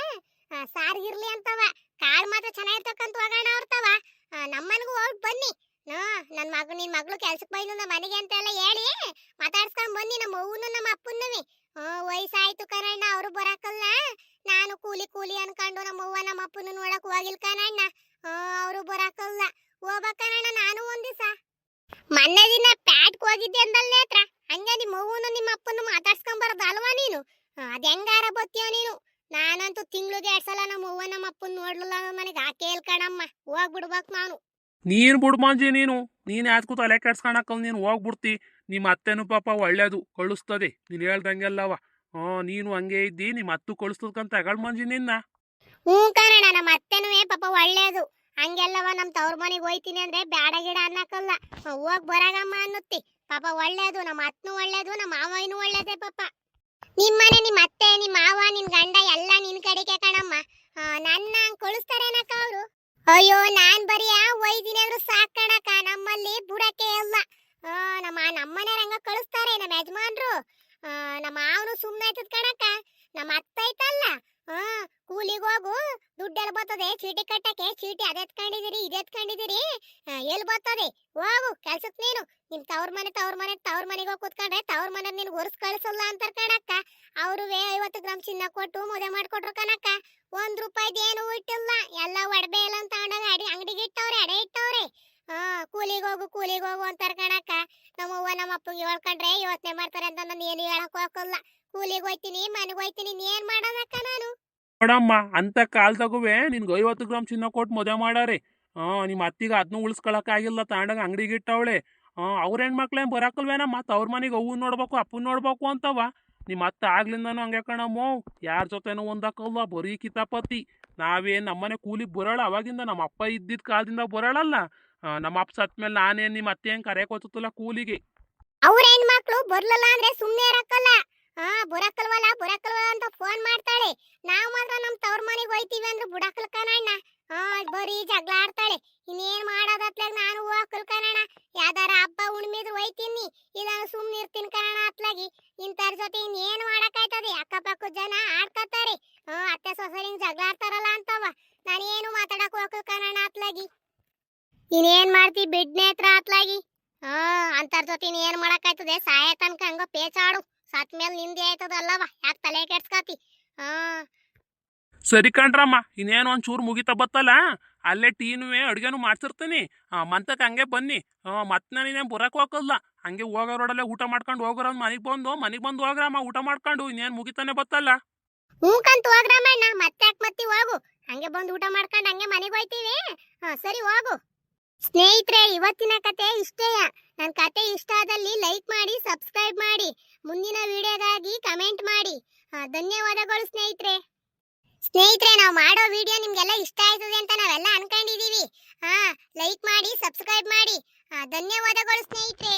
ಸಾರಿಗಿರ್ಲಿ ಅಂತವ. ಕಾಳು ಮಾತ್ರ ಚೆನ್ನಾಗಿರ್ತಕ್ಕಂತ ಹೋಗೋಣ ಅವ್ರತವ. ನಮ್ಮನೆಗೂ ಹೋಗಿ ಬನ್ನಿ. ನಾ ನನ್ನ ಮಗ ನಿನ್ನ ಮಗಳು ಕೆಲ್ಸಕ್ಕೆ ಬೈದು ನಮ್ಮ ಮನೆಗೆ ಅಂತ ಎಲ್ಲ ಹೇಳಿ ಮಾತಾಡ್ಸ್ಕೊಂಡು ಬನ್ನಿ ನಮ್ಮ ಅವ್ವನು ನಮ್ಮ ಅಪ್ಪನವಿ ಹ್ಞೂ, ವಯಸ್ಸಾಯ್ತು ಕಣಣ್ಣ ಅವರು ಬರಕಲ್ಲ. ನಾನು ಕೂಲಿ ಕೂಲಿ ಅನ್ಕೊಂಡು ನಮ್ಮ ಅವ್ವ ನಮ್ಮ ಅಪ್ಪನ ನೋಡಕ್ಕೆ ಹೋಗಿಲ್ ಕಣಣ್ಣ ಅವರು ಬರಕಲ್ಲ. ಹೋಗ್ಬೇಕಣ್ಣ ನಾನು ಒಂದ್ ದಿವಸ. ಮೊನ್ನೆ ದಿನ ಪ್ಯಾಟ್ಗೆ ಹೋಗಿದ್ದೆ ಅಂದಲ್ಲೇ ಹತ್ರ. ಹಂಗೆ ನಿಮ್ಮ ಅವ್ವನು ನಿಮ್ಮ ಅಪ್ಪನ ಮಾತಾಡ್ಸ್ಕೊಂಡ್ ಬರೋದು ಅಲ್ವಾ ನೀನು? ಅದ ಹೆಂಗಾರ ಬತ್ತೀಯ ನೀನು? ನಾನಂತೂ ತಿಂಗ್ಳಿಗೆ ಎರಡು ಸಲ ನಮ್ಮ ಅವ್ವ ನಮ್ಮ ಅಪ್ಪನ ನೋಡ್ಲಿಲ್ಲ ನನಗೆ ಆ ಇಲ್ ಕಣಮ್ಮ? ಹೋಗ್ಬಿಡ್ಬೇಕು ನಾನು ನೀನು ಬಿಡು ಮಂಜಿ ನೀನು. ನೀನು ಯಾತ್ಕೂ ತಲೆ ಕೆಡ್ಸ್ಕೊಳಕ್ಕಲ್ಲ ನೀನು ಹೋಗ್ಬಿಡ್ತಿ. ನಿಮ್ಮ ಅತ್ತೆನೂ ಪಾಪ ಒಳ್ಳೇದು ಕಳಿಸ್ತದೆ. ನೀನು ಹೇಳ್ದಂಗೆಲ್ಲವ. ಹ್ಞೂ ನೀನು ಹಂಗೆ ಇದ್ದಿ ನಿಮ್ಮ ಅತ್ತು ಕಳಿಸ್ತದಕ್ಕಂತ ತಗೊಳ್ ಮಂಜಿ ನಿನ್ನ. ಹ್ಞೂ ಕಣಣ್ಣ ನಮ್ಮ ಅತ್ತೆನೂ ಪಾಪ ಒಳ್ಳೇದು. ಹಂಗೆಲ್ಲವ ನಮ್ಮ ತವ್ರ ಮನೆಗೆ ಹೋಯ್ತೀನಿ ಅಂದ್ರೆ ಬ್ಯಾಡ ಗಿಡ ಅನ್ನಕಲ್ಲ. ಹೋಗ್ ಬರಾಗಮ್ಮ ಅನ್ನುತ್ತಿ. ಪಾಪ ಒಳ್ಳೇದು ನಮ್ಮ ಅತ್ನು ಒಳ್ಳೇದು ನಮ್ಮ ಮಾವನೂ ಒಳ್ಳೇದೇ ಪಾಪ. ನಿಮ್ಮನೆ ನಿಮ್ಮ ಅತ್ತೆ ನಿಮ್ಮ ಮಾವ ನಿನ್ ಗಂಡ ಎಲ್ಲ ನಿನ್ ಕಡೆಗೆ ಕಣಮ್ಮ. ನನ್ನ ಕಳಿಸ್ತಾರೇನಕ್ಕ ಅವರು? ಅಯ್ಯೋ ನಾನ್ ಬರೀ ಒಯ್ದಿನಿ ಸಾಕ್ ಕಣಕ್ಕ ನಮ್ಮಲ್ಲಿ ಬುಡಕ್ಕೆ ಇಲ್ಲ ಆ, ನಮ್ಮ ನಮ್ಮನೆ ರಂಗ ಕಳಿಸ್ತಾರೆ ನಮ್ಮ ಯಜಮಾನ್ರು. ನಮ್ಮ ಮಾವನು ಸುಮ್ಮನೆ ಆಯ್ತದ ಕಣಕ್ಕ. ನಮ್ಮ ಅತ್ತ ಐತಲ್ಲ. ಹಾ, ಕೂಲಿಗೆ ಹೋಗು. ದುಡ್ಡೆಲ್ಲ ಬರ್ತದೆ. ಚೀಟಿ ಕಟ್ಟಕ್ಕೆ ಚೀಟಿ ಅದೆತ್ಕೊಂಡಿದ್ದೀರಿ ಇದೆತ್ಕೊಂಡಿದ್ದೀರಿ ಎಲ್ಲಿ ಬರ್ತದೆ? ಹೋಗು, ಕೆಲ್ಸಕ್ ನೀನು. ನಿಮ್ ತವ್ರ ಮನೆ ತವ್ರ ಮನೆ, ತವ್ರ ಮನೆಗೆ ಹೋಗಿ ಕುತ್ಕೊಂಡ್ರೆ ತವ್ರ ಮನೆ ನಿನ್ ಒರ್ಸ್ ಕಳ್ಸಲ್ಲ ಅಂತಾರ ಕಣಕ್ಕ. ಅವರು ಐವತ್ತು ಗ್ರಾಮ್ ಚಿನ್ನ ಕೊಟ್ಟು ಮದುವೆ ಮಾಡ್ಕೊಟ್ರು ಕಣಕ್ಕ. ಒಂದ್ ರೂಪಾಯಿದು ಏನು ಇಟ್ಟಿಲ್ಲ. ಎಲ್ಲ ಒಡಬೆ ಇಲ್ಲ ಅಂತ ಅಂಡಾಗ ಅಡಿ ಅಂಗಡಿಗೆ ಇಟ್ಟವ್ರೆ, ಅಡೆ ಇಟ್ಟವ್ರೆ. ಹಾ, ಕೂಲಿಗೆ ಹೋಗು ಕೂಲಿಗೆ ಹೋಗು ಅಂತಾರ ಕಣಕ್ಕ. ನಮ್ಮವ್ವ ನಮ್ಮ ಅಪ್ಪಗೆ ಹೇಳ್ಕೊಂಡ್ರೆ ಯೋಚನೆ ಮಾಡ್ತಾರೆ ಅಂತ ನಾನು ಏನು ಹೇಳಕ್ ಹೋಗಲ್ಲ. ಕೂಲಿಗೆ ಹೋಯ್ತೀನಿ ಮನೆಗೆ ಹೋಯ್ತೀನಿ ಏನ್ ಮಾಡೋದಕ್ಕ ನಾನು? ನೋಡಮ್ಮ ಅಂತ ಕಾಲ್ದಾಗುವೆ ನಿನ್ಗೆ ಐವತ್ತು ಗ್ರಾಮ್ ಚಿನ್ನ ಕೊಟ್ಟು ಮದುವೆ ಮಾಡಾರೆ. ಹಾ ನಿಮ್ಮ ಅತ್ತಿಗೆ ಅದನ್ನೂ ಉಳಿಸ್ಕೊಳಕ್ಕಾಗಿಲ್ಲ ತಾಂಡಾಗ ಅಂಗಡಿಗೆ ಇಟ್ಟವಳೆ. ಹಾಂ ಅವ್ರ ಹೆಣ್ಮಕ್ಳೇನು ಬರಕಲ್ವೇನ? ಮತ್ತೆ ಅವ್ರ ಮನೆಗೆ ಅವ್ನ ನೋಡ್ಬೇಕು ಅಪ್ಪನ್ ನೋಡ್ಬೇಕು ಅಂತವ. ನಿಮ್ಮ ಅತ್ತ ಆಗ್ಲಿಂದನೂ ಹಂಗೆ ಕಣಮ್ಮ. ಯಾರ ಜೊತೆನೂ ಒಂದಕ್ಕಲ್ಲ ಬರೀ ಕಿತಾಪತಿ. ನಾವೇನು ನಮ್ಮನೆ ಕೂಲಿ ಬರೋಳ ಅವಾಗಿಂದ ನಮ್ಮ ಅಪ್ಪ ಇದ್ದಿದ್ದ ಕಾಲದಿಂದ ಬರೋಳಲ್ಲ. ನಮ್ಮ ಅಪ್ಪ ಸತ್ಮೇಲೆ ನಾನೇನು ನಿಮ್ಮ ಅತ್ತೆ ಹೆಂಗೆ ಕರೆಯಕ್ಕೆ ಕೂಲಿಗೆ. ಅವ್ರ ಹೆಣ್ಮಕ್ಳು ಬರ್ಲಲ್ಲ ಅಂದ್ರೆ ಸುಮ್ಮನೆ ಇರಕ್ಕಲ್ಲ. ಹಾ, ಬುಡಕಲ್ವಲ್ಲ ಬುಡಕಲ್ವಲ್ಲ ಅಂತ ಫೋನ್ ಮಾಡ್ತಾಳೆ. ನಾವು ಮಾತ್ರ ನಮ್ಮ ತವ್ರ ಮನೆಗೆ ಹೋಯ್ತೀವಿ ಅಂದ್ರೆ ಬುಡಕಲ್ ಕಣಣ್ಣ ಹಾ, ಬರೀ ಜಗಳ ಆಡ್ತಾಳೆ. ಇನ್ನೇನ್ ಮಾಡೋದತ್ಲಾಗ ನಾನು ಹೋಗಕಲ್ ಕಣಣ್ಣ ಯಾವ್ದಾರ ಹಬ್ಬ ಉಣ್ಮಿದ್ರು ಹೋಯ್ತೀನಿ. ಇಲ್ಲ ಸುಮ್ನೆ ಇರ್ತೀನಿ ಕಣಣ್ಣ ಅತ್ಲಾಗಿ. ಇಂಥವ್ರ ಜೊತೆ ಇನ್ನೇನು ಮಾಡೋಕ್ಕಾಯ್ತದೆ? ಅಕ್ಕಪಕ್ಕ ಜನ ಆಡ್ಕತ್ತಾರೆ. ಹಾ, ಅತ್ತೆ ಸೊಸರಿಂಗ್ ಜಗಳ ಆಡ್ತಾರಲ್ಲ ಅಂತವ. ನಾನೇನು ಮಾತಾಡಕ್ ಹೋಗಕಲ್ ಕಣಣ್ಣ ಅತ್ಲಾಗಿ. ಇನ್ನೇನ್ ಮಾಡ್ತಿ ಬಿಡ್ನೆ ಹತ್ರ ಅತ್ಲಾಗಿ? ಹಾ ಅಂತರ್ ಜೊತೆ ನೀ ಏನ್ ಮಾಡಕ್ಕಾಯ್ತದೆ? ಸಾಯ ತನಕ ಹಂಗ ಪೇಚಾಡು. ಸತ್ ಮೇಲೆ ನಿಂದೆ ಆಯ್ತದಲ್ಲವ? ಯಾಕೆ ತಲೆ ಕೆಡ್ಸ್ಕಾತಿ? ಹಾ. ಸರಿ ಕಣ್ರಮ್ಮ ಇನ್ನೇನು ಒಂಚೂರು ಮುಗಿತ ಬತ್ತಲ್ಲ? ಅಲ್ಲೇ ಟೀನುವೆ ಅಡುಗೆನೂ ಮಾಡ್ಸಿರ್ತೀನಿ. ಮಂತಕ್ಕೆ ಹಂಗೆ ಬನ್ನಿ. ಮತ್ತೆ ಇನ್ನೇನು ಬರಕ್ಕೆ ಹೋಗಲ್ಲ. ಹಂಗೆ ಹೋಗೋ ರೋಡಲ್ಲೇ ಊಟ ಮಾಡ್ಕೊಂಡು ಹೋಗೋರ ಮನೆಗೆ ಬಂದು ಮನೆಗೆ ಬಂದು ಹೋಗ್ರಮ್ಮ ಊಟ ಮಾಡ್ಕೊಂಡು ಇನ್ನೇನು ಮುಗಿತಾನೆ ಬತ್ತಲ್ಲ. ಹೂಕಂತ ಹೋಗ್ರಮ್ಮ ಮತ್ತೆ ಯಾಕೆ ಮತ್ತೆ ಹೋಗು. ಹಂಗೆ ಬಂದು ಊಟ ಮಾಡ್ಕೊಂಡು ಹಂಗೆ ಮನೆಗೆ ಹೋಯ್ತೀವಿ. ಹಾಂ ಸರಿ ಹೋಗು. ಸ್ನೇಹಿತರೆ, ಇವತ್ತಿನ ಕತೆ ಇಷ್ಟೇಯ ನನ್ನ ಕತೆ ಇಷ್ಟ ಆದಲ್ಲಿ ಲೈಕ್ ಮಾಡಿ ಸಬ್ಸ್ಕ್ರೈಬ್ ಮಾಡಿ. ಮುಂದಿನ ವಿಡಿಯೋಗಾಗಿ ಕಮೆಂಟ್ ಮಾಡಿ. ಧನ್ಯವಾದಗಳು ಸ್ನೇಹಿತರೆ. ಸ್ನೇಹಿತರೆ, ನಾವು ಮಾಡೋ ವಿಡಿಯೋ ನಿಮಗೆಲ್ಲ ಇಷ್ಟ ಆಯ್ತದೆ ಅಂತ ನಾವೆಲ್ಲ ಅನ್ಕೊಂಡಿದ್ದೀವಿ ಹಾಂ ಲೈಕ್ ಮಾಡಿ ಸಬ್ಸ್ಕ್ರೈಬ್ ಮಾಡಿ. ಧನ್ಯವಾದಗಳು ಸ್ನೇಹಿತರೆ.